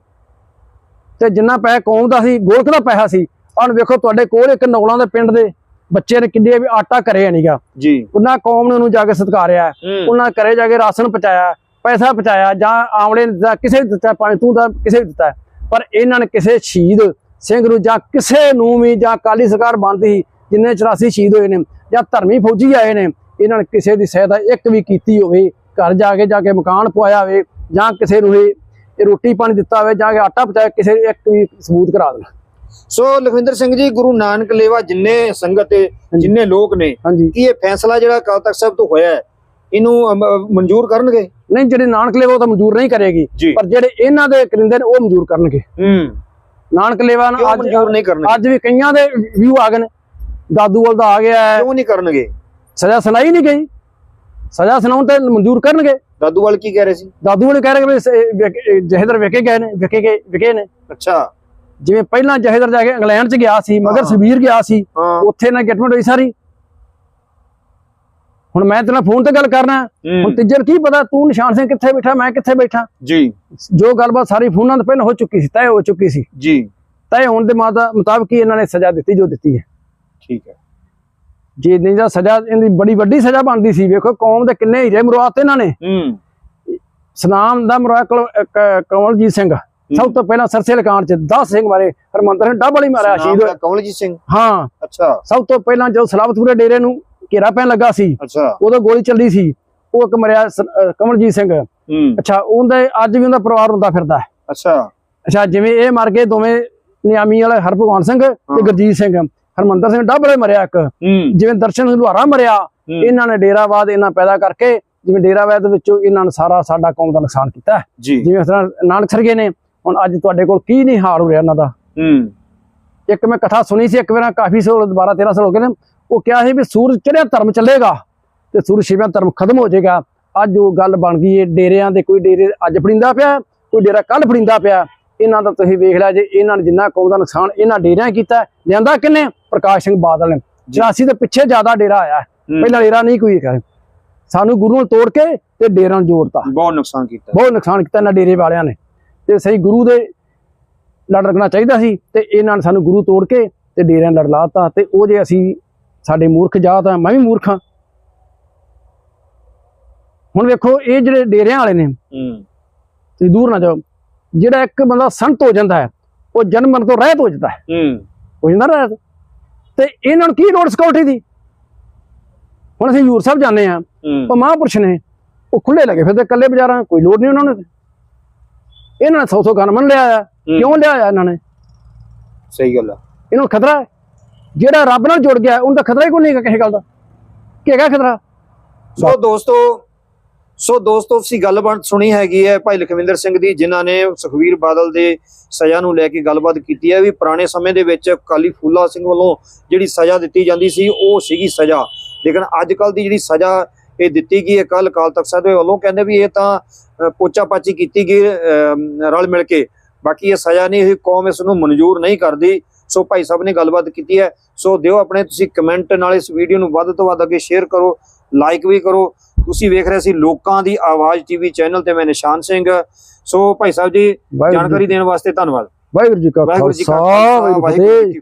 Speaker 2: ਤੇ ਜਿੰਨਾ ਪੈਸਾ ਕੌਮ ਦਾ ਸੀ ਗੋਲਕ ਦਾ ਪੈਸਾ ਸੀ ਹੁਣ ਵੇਖੋ ਤੁਹਾਡੇ ਕੋਲ ਇੱਕ ਨੌਲਾਂ ਦੇ ਪਿੰਡ ਦੇ ਬੱਚੇ ਨੇ ਕਿੰਨੇ ਵੀ ਆਟਾ ਕਰਿਆ ਨਹੀਂਗਾ
Speaker 1: ਜੀ।
Speaker 2: ਉਹਨਾਂ ਕੌਮ ਨੇ ਉਹਨੂੰ ਜਾ ਕੇ ਸਤਿਕਾਰਿਆ। ਉਹਨਾਂ ਘਰੇ ਜਾ ਕੇ ਰਾਸ਼ਨ ਪਹੁੰਚਾਇਆ ਪੈਸਾ ਪਹੁੰਚਾਇਆ ਜਾਂ ਆਮਲੇ ਦਿੱਤਾ ਕਿਸੇ ਨੇ ਦਿੱਤਾ ਭਾਵੇਂ ਤੂੰ ਤਾਂ ਕਿਸੇ ਨੇ ਦਿੱਤਾ। ਪਰ ਇਹਨਾਂ ਨੇ ਕਿਸੇ ਸ਼ਹੀਦ ਸਿੰਘ ਨੂੰ ਜਾਂ ਕਿਸੇ ਨੂੰ ਵੀ ਜਾਂ ਕਾਲੀ ਸਰਕਾਰ ਬਣਦੀ ਜਿੰਨੇ 84 ਸ਼ਹੀਦ ਹੋਏ ਨੇ ਜਾਂ ਧਰਮੀ ਫੌਜੀ ਆਏ ਨੇ ਇਹਨਾਂ ਨੇ ਕਿਸੇ ਦੀ ਸਹਾਇਤਾ ਇੱਕ ਵੀ ਕੀਤੀ ਹੋਵੇ ਘਰ ਜਾ ਕੇ ਜਾ ਕੇ ਮਕਾਨ ਪਵਾਇਆ ਹੋਵੇ ਜਾਂ ਕਿਸੇ ਨੂੰ ਇਹ ਰੋਟੀ ਪਾਣੀ ਦਿੱਤਾ ਹੋਵੇ ਜਾਂ ਕੇ ਆਟਾ ਪਹੁੰਚਾਇਆ ਕਿਸੇ ਇੱਕ ਵੀ ਸਬੂਤ ਕਰਾ ਦੇਣਾ।
Speaker 1: ਸੋ ਲਖਵਿੰਦਰ ਸਿੰਘ ਜੀ ਗੁਰੂ ਨਾਨਕ ਲੇਵਾ ਜਿੰਨੇ ਸੰਗਤ ਜਿੰਨੇ ਲੋਕ ਨੇ ਕੀ ਇਹ ਫੈਸਲਾ ਜਿਹੜਾ ਅਕਾਲ ਤਖਤ ਸਾਹਿਬ ਤੋਂ ਹੋਇਆ ਹੈ ਇਹਨੂੰ ਮਨਜ਼ੂਰ ਕਰਨਗੇ?
Speaker 2: ਨਹੀਂ ਜਿਹੜੇ ਨਾਨਕ ਲੇਵਾ ਉਹ ਤਾਂ ਮਨਜ਼ੂਰ ਨਹੀਂ ਕਰੇਗੀ ਪਰ ਜਿਹੜੇ ਇਹਨਾਂ ਦੇ ਕਰਿੰਦੇ ਨੇ ਉਹ ਮਨਜ਼ੂਰ ਕਰਨਗੇ।
Speaker 1: ਹੂੰ।
Speaker 2: ਨਾਨਕ ਲੇਵਾ ਅੱਜ
Speaker 1: ਮਨਜ਼ੂਰ ਨਹੀਂ ਕਰਨਗੇ?
Speaker 2: ਅੱਜ ਵੀ ਕਈਆਂ ਦੇ ਵਿਊ ਆ ਗਏ ਨੇ। ਦਾਦੂਵਾਲ ਦਾ ਆ ਗਿਆ ਹੈ।
Speaker 1: ਕਿਉਂ ਨਹੀਂ ਕਰਨਗੇ?
Speaker 2: ਸਜ਼ਾ ਸੁਣਾਈ ਨਹੀਂ ਗਈ। ਸਜ਼ਾ ਸੁਣਾਉਣ ਤੇ ਮਨਜ਼ੂਰ ਕਰਨਗੇ।
Speaker 1: ਦਾਦੂਵਾਲ ਕੀ ਕਹਿ ਰਹੇ ਸੀ?
Speaker 2: ਦਾਦੂ ਵਾਲੇ ਕਹਿ ਰਹੇ ਕਿ ਜਹੇਦਰ ਵਿਕੇ ਗਏ ਨੇ ਵਿਕੇ ਗਏ ਵਿਕੇ ਨੇ।
Speaker 1: ਅੱਛਾ।
Speaker 2: ਜਿਵੇਂ ਪਹਿਲਾਂ ਜਹੇਦਰ ਜਾ ਕੇ ਇੰਗਲੈਂਡ ਚ ਗਿਆ ਸੀ ਮਗਰ। ਸਬੀਰ ਗਿਆ ਸੀ ਉੱਥੇ ਨਾ ਗੈਟਮੈਂਟ ਹੋਈ ਸਾਰੀ। ਹੁਣ ਮੈਂ ਤੇਰੇ ਫੋਨ ਤੇ ਗੱਲ ਕਰਨਾ। ਹੁਣ ਤੀਜੇ ਕੀ ਪਤਾ ਤੂੰ ਨਿਸ਼ਾਨ ਸਿੰਘ ਕਿੱਥੇ ਬੈਠਾ ਮੈਂ ਕਿੱਥੇ ਬੈਠਾ?
Speaker 1: ਜੀ।
Speaker 2: ਜੋ ਗੱਲਬਾਤ ਸਾਰੀ ਫੋਨਾਂ ਤੇ ਪਹਿਲਾਂ ਹੋ ਚੁੱਕੀ ਸੀ ਤੈਅ ਹੋ ਚੁੱਕੀ ਸੀ।
Speaker 1: ਜੀ।
Speaker 2: ਤੈਅ ਹੋਣ ਦੇ ਮਾਤਾ ਮੁਤਾਬਕ ਹੀ ਇਹਨਾਂ ਨੇ ਸਜ਼ਾ ਦਿੱਤੀ ਜੋ ਦਿੱਤੀ ਹੈ।
Speaker 1: ਠੀਕ ਹੈ।
Speaker 2: ਜੇ ਨਹੀਂ ਤਾਂ ਸਜ਼ਾ ਇਹਦੀ ਬੜੀ ਵੱਡੀ ਸਜ਼ਾ ਬਣਦੀ ਸੀ ਵੇਖੋ ਕੌਮ ਦੇ ਕਿੰਨੇ ਹੀਰੇ ਮਰਵਾਤੇ ਇਹਨਾਂ ਨੇ।
Speaker 1: ਹੂੰ।
Speaker 2: ਸਨਾਮ ਦਾ ਮਰਵਾ ਕਮਲਜੀਤ ਸਿੰਘ। ਸਭ ਤੋਂ ਪਹਿਲਾਂ ਸਰਸੇ ਲਕਾਂਡ ਚ 10 ਸਿੰਘ ਮਾਰੇ ਹਰਮੰਦਰ ਨੇ ਡਬਲ ਹੀ ਮਾਰਿਆ ਸ਼ਹੀਦ।
Speaker 1: ਕਮਲਜੀਤ ਸਿੰਘ?
Speaker 2: ਹਾਂ।
Speaker 1: ਅੱਛਾ।
Speaker 2: ਸਭ ਤੋਂ ਪਹਿਲਾਂ ਜਦੋਂ ਸਲਾਬਤਪੁਰੇ ਡੇਰੇ ਨੂੰ ਘੇਰਾ ਪੈਣ ਲੱਗਾ ਸੀ
Speaker 1: ਅੱਛਾ।
Speaker 2: ਉਦੋਂ ਗੋਲੀ ਚੱਲੀ ਸੀ ਉਹ ਇੱਕ ਮਰਿਆ ਕਮਲਜੀਤ ਸਿੰਘ। ਅੱਛਾ ਉਹਦੇ ਅੱਜ ਵੀ ਉਹਦਾ ਪਰਿਵਾਰ ਹੁੰਦਾ ਫਿਰਦਾ।
Speaker 1: ਅੱਛਾ।
Speaker 2: ਅੱਛਾ ਜਿਵੇਂ ਇਹ ਮਰ ਗਏ ਦੋਵੇਂ ਨਿਆਮੀ ਵਾਲੇ ਹਰਭਗਵਾਨ ਸਿੰਘ ਤੇ ਗੁਰਜੀਤ ਸਿੰਘ। ਹਰਮੰਦਰ ਸਿੰਘ ਡਬਲ ਮਰਿਆ ਇੱਕ। ਜਿਵੇਂ ਦਰਸ਼ਨ ਸਿੰਘ ਲੁਹਾਰਾ ਮਰਿਆ ਇਹਨਾਂ ਨੇ ਡੇਰਾਵਾਦ ਇਹਨਾਂ ਪੈਦਾ ਕਰਕੇ ਜਿਵੇਂ ਡੇਰਾਵਾਦ ਵਿੱਚੋਂ ਇਹਨਾਂ ਨੇ ਸਾਰਾ ਸਾਡਾ ਕੌਮ ਦਾ ਨੁਕਸਾਨ ਕੀਤਾ। ਜਿਵੇਂ ਇਸ ਤਰ੍ਹਾਂ ਨਾਨਕ ਸਰਗੇ ਨੇ ਹੁਣ ਅੱਜ ਤੁਹਾਡੇ ਕੋਲ ਕੀ ਨਹੀਂ ਹਾਲ ਹੋ ਰਿਹਾ ਇਹਨਾਂ ਦਾ? ਇੱਕ ਮੈਂ ਕਥਾ ਸੁਣੀ ਸੀ ਇੱਕ ਵਾਰ ਕਾਫੀ ਸਾਲ 12 13 ਸਾਲ ਹੋ ਗਏ ਨੇ। ਉਹ ਕਿਹਾ ਸੀ ਵੀ ਸੂਰਜ ਚੜਿਆ ਧਰਮ ਚੱਲੇਗਾ ਤੇ ਸੂਰਜ ਛਿਪਿਆ ਧਰਮ ਖਤਮ ਹੋ ਜਾਏਗਾ। ਅੱਜ ਉਹ ਗੱਲ ਬਣ ਗਈ ਏ ਡੇਰਿਆਂ ਦੇ ਕੋਈ ਡੇਰੇ ਅੱਜ ਫੜਿੰਦਾ ਪਿਆ ਕੋਈ ਡੇਰਾ ਕੱਲ ਫੜਿੰਦਾ ਪਿਆ। ਇਹਨਾਂ ਦਾ ਤੁਸੀਂ ਵੇਖ ਲਿਆ ਜੇ ਇਹਨਾਂ ਨੇ ਜਿੰਨਾ ਕੌਮ ਦਾ ਨੁਕਸਾਨ ਇਹਨਾਂ ਡੇਰਿਆਂ ਕੀਤਾ ਲਿਆਂਦਾ ਕਿੰਨੇ? ਪ੍ਰਕਾਸ਼ ਸਿੰਘ ਬਾਦਲ ਨੇ। 84 ਦੇ ਪਿੱਛੇ ਜ਼ਿਆਦਾ ਡੇਰਾ ਆਇਆ ਪਹਿਲਾਂ ਡੇਰਾ ਨਹੀਂ ਕੋਈ ਹੈਗਾ। ਸਾਨੂੰ ਗੁਰੂ ਨੂੰ ਤੋੜ ਕੇ ਤੇ ਡੇਰਾਂ ਨੂੰ ਜੋੜਤਾ।
Speaker 1: ਬਹੁਤ ਨੁਕਸਾਨ ਕੀਤਾ।
Speaker 2: ਬਹੁਤ ਨੁਕਸਾਨ ਕੀਤਾ ਇਹਨਾਂ ਡੇਰੇ ਵਾਲਿਆਂ ਨੇ। ਤੇ ਸਹੀ ਗੁਰੂ ਦੇ ਲੜ ਰੱਖਣਾ ਚਾਹੀਦਾ ਸੀ ਤੇ ਇਹਨਾਂ ਨੇ ਸਾਨੂੰ ਗੁਰੂ ਤੋੜ ਕੇ ਤੇ ਡੇਰਿਆਂ ਲੜ ਲਾਤਾ ਤੇ ਉਹ ਜੇ ਅਸੀਂ ਸਾਡੇ ਮੂਰਖ ਜਾਤ ਆ ਮੈਂ ਵੀ ਮੂਰਖ ਹਾਂ। ਹੁਣ ਵੇਖੋ ਇਹ ਜਿਹੜੇ ਡੇਰਿਆਂ ਵਾਲੇ ਨੇ
Speaker 1: ਹੂੰ।
Speaker 2: ਤੁਸੀਂ ਦੂਰ ਨਾ ਜਾਓ। ਜਿਹੜਾ ਇੱਕ ਬੰਦਾ ਸੰਤ ਹੋ ਜਾਂਦਾ ਹੈ ਉਹ ਜਨਮ ਮਰਨ ਤੋਂ ਰਹਿਤ ਹੋ ਜਾਂਦਾ ਹੈ।
Speaker 1: ਹੂੰ।
Speaker 2: ਹੋ ਜਾਂਦਾ ਰਹਿਤ। ਤੇ ਇਹਨਾਂ ਨੂੰ ਕੀ ਲੋੜ ਸਿਕਿਉਰਿਟੀ ਦੀ? ਹੁਣ ਅਸੀਂ ਹਜ਼ੂਰ ਸਾਹਿਬ ਜਾਂਦੇ ਆ ਉਹ ਮਹਾਂਪੁਰਸ਼ ਨੇ ਉਹ ਖੁੱਲੇ ਲੱਗੇ ਫਿਰਦੇ ਇਕੱਲੇ ਬਾਜ਼ਾਰਾਂ ਕੋਈ ਲੋੜ ਨਹੀਂ ਉਹਨਾਂ ਨੂੰ। ਇਹਨਾਂ ਨੇ ਸੌ ਸੌ ਗਨ ਲਿਆ ਆ। ਕਿਉਂ ਲਿਆ ਆ ਇਹਨਾਂ ਨੇ?
Speaker 1: ਸਹੀ ਗੱਲ ਆ।
Speaker 2: ਇਹਨਾਂ ਨੂੰ ਖਤਰਾ ਜਿਹੜਾ ਰੱਬ ਨਾਲ ਜੁੜ ਗਿਆ ਉਹਦਾ ਖਤਰਾ ਹੀ ਕੋਈ ਨਹੀਂ ਹੈਗਾ ਕਿਸੇ ਗੱਲ ਦਾ। ਕੀ ਹੈਗਾ ਖਤਰਾ?
Speaker 1: ਸੋ ਦੋਸਤੋ ਸੋ ਦੋਸਤੋ ਤੁਸੀਂ ਗੱਲਬਾਤ ਸੁਣੀ ਹੈਗੀ ਹੈ ਭਾਈ ਲਖਵਿੰਦਰ ਸਿੰਘ ਦੀ ਜਿਨ੍ਹਾਂ ਨੇ ਸੁਖਵੀਰ ਬਾਦਲ ਦੇ ਸਜ਼ਾ ਨੂੰ ਲੈ ਕੇ ਗੱਲਬਾਤ ਕੀਤੀ ਹੈ ਵੀ ਪੁਰਾਣੇ ਸਮੇਂ ਦੇ ਵਿੱਚ ਕਾਲੀ ਫੂਲਾ ਸਿੰਘ ਵੱਲੋਂ ਜਿਹੜੀ ਸਜ਼ਾ ਦਿੱਤੀ ਜਾਂਦੀ ਸੀ ਉਹ ਸੀਗੀ ਸਜ਼ਾ। ਲੇਕਿਨ ਅੱਜ ਕੱਲ ਦੀ ਜਿਹੜੀ ਸਜ਼ਾ ਇਹ ਦਿੱਤੀ ਗਈ ਹੈ ਕੱਲ ਕਾਲ ਤਖਤ ਸਾਹਿਬ ਦੇ ਵੱਲੋਂ ਕਹਿੰਦੇ ਵੀ ਇਹ ਤਾਂ ਅ, ਪੋਚਾ ਪਾਚੀ ਕੀਤੀ ਗਈ ਰਲ ਮਿਲ ਕੇ। ਬਾਕੀ ਇਹ ਸਜ਼ਾ ਨਹੀਂ ਇਹ ਕੌਮ ਇਸ ਨੂੰ ਮਨਜ਼ੂਰ ਨਹੀਂ ਕਰਦੀ। ਸੋ ਭਾਈ ਸਾਹਿਬ ਨੇ ਗੱਲਬਾਤ ਕੀਤੀ ਹੈ। ਸੋ ਦਿਓ ਆਪਣੇ ਤੁਸੀਂ ਕਮੈਂਟ ਨਾਲ ਇਸ ਵੀਡੀਓ ਨੂੰ ਵੱਧ ਤੋਂ ਵੱਧ ਅੱਗੇ ਸ਼ੇਅਰ ਕਰੋ ਲਾਈਕ ਵੀ ਕਰੋ। ਤੁਸੀਂ ਵੇਖ ਰਹੇ ਸੀ ਲੋਕਾਂ ਦੀ ਆਵਾਜ਼ ਟੀਵੀ ਚੈਨਲ ਤੇ ਮੈਂ ਨਿਸ਼ਾਨ ਸਿੰਘ। ਸੋ ਭਾਈ ਸਾਹਿਬ ਜੀ ਜਾਣਕਾਰੀ ਦੇਣ ਵਾਸਤੇ ਧੰਨਵਾਦ।
Speaker 2: ਵਾਹਿਗੁਰੂ ਜੀ ਕਾ ਖਾਲਸਾ ਵਾਹਿਗੁਰੂ
Speaker 1: ਜੀ ਕੀ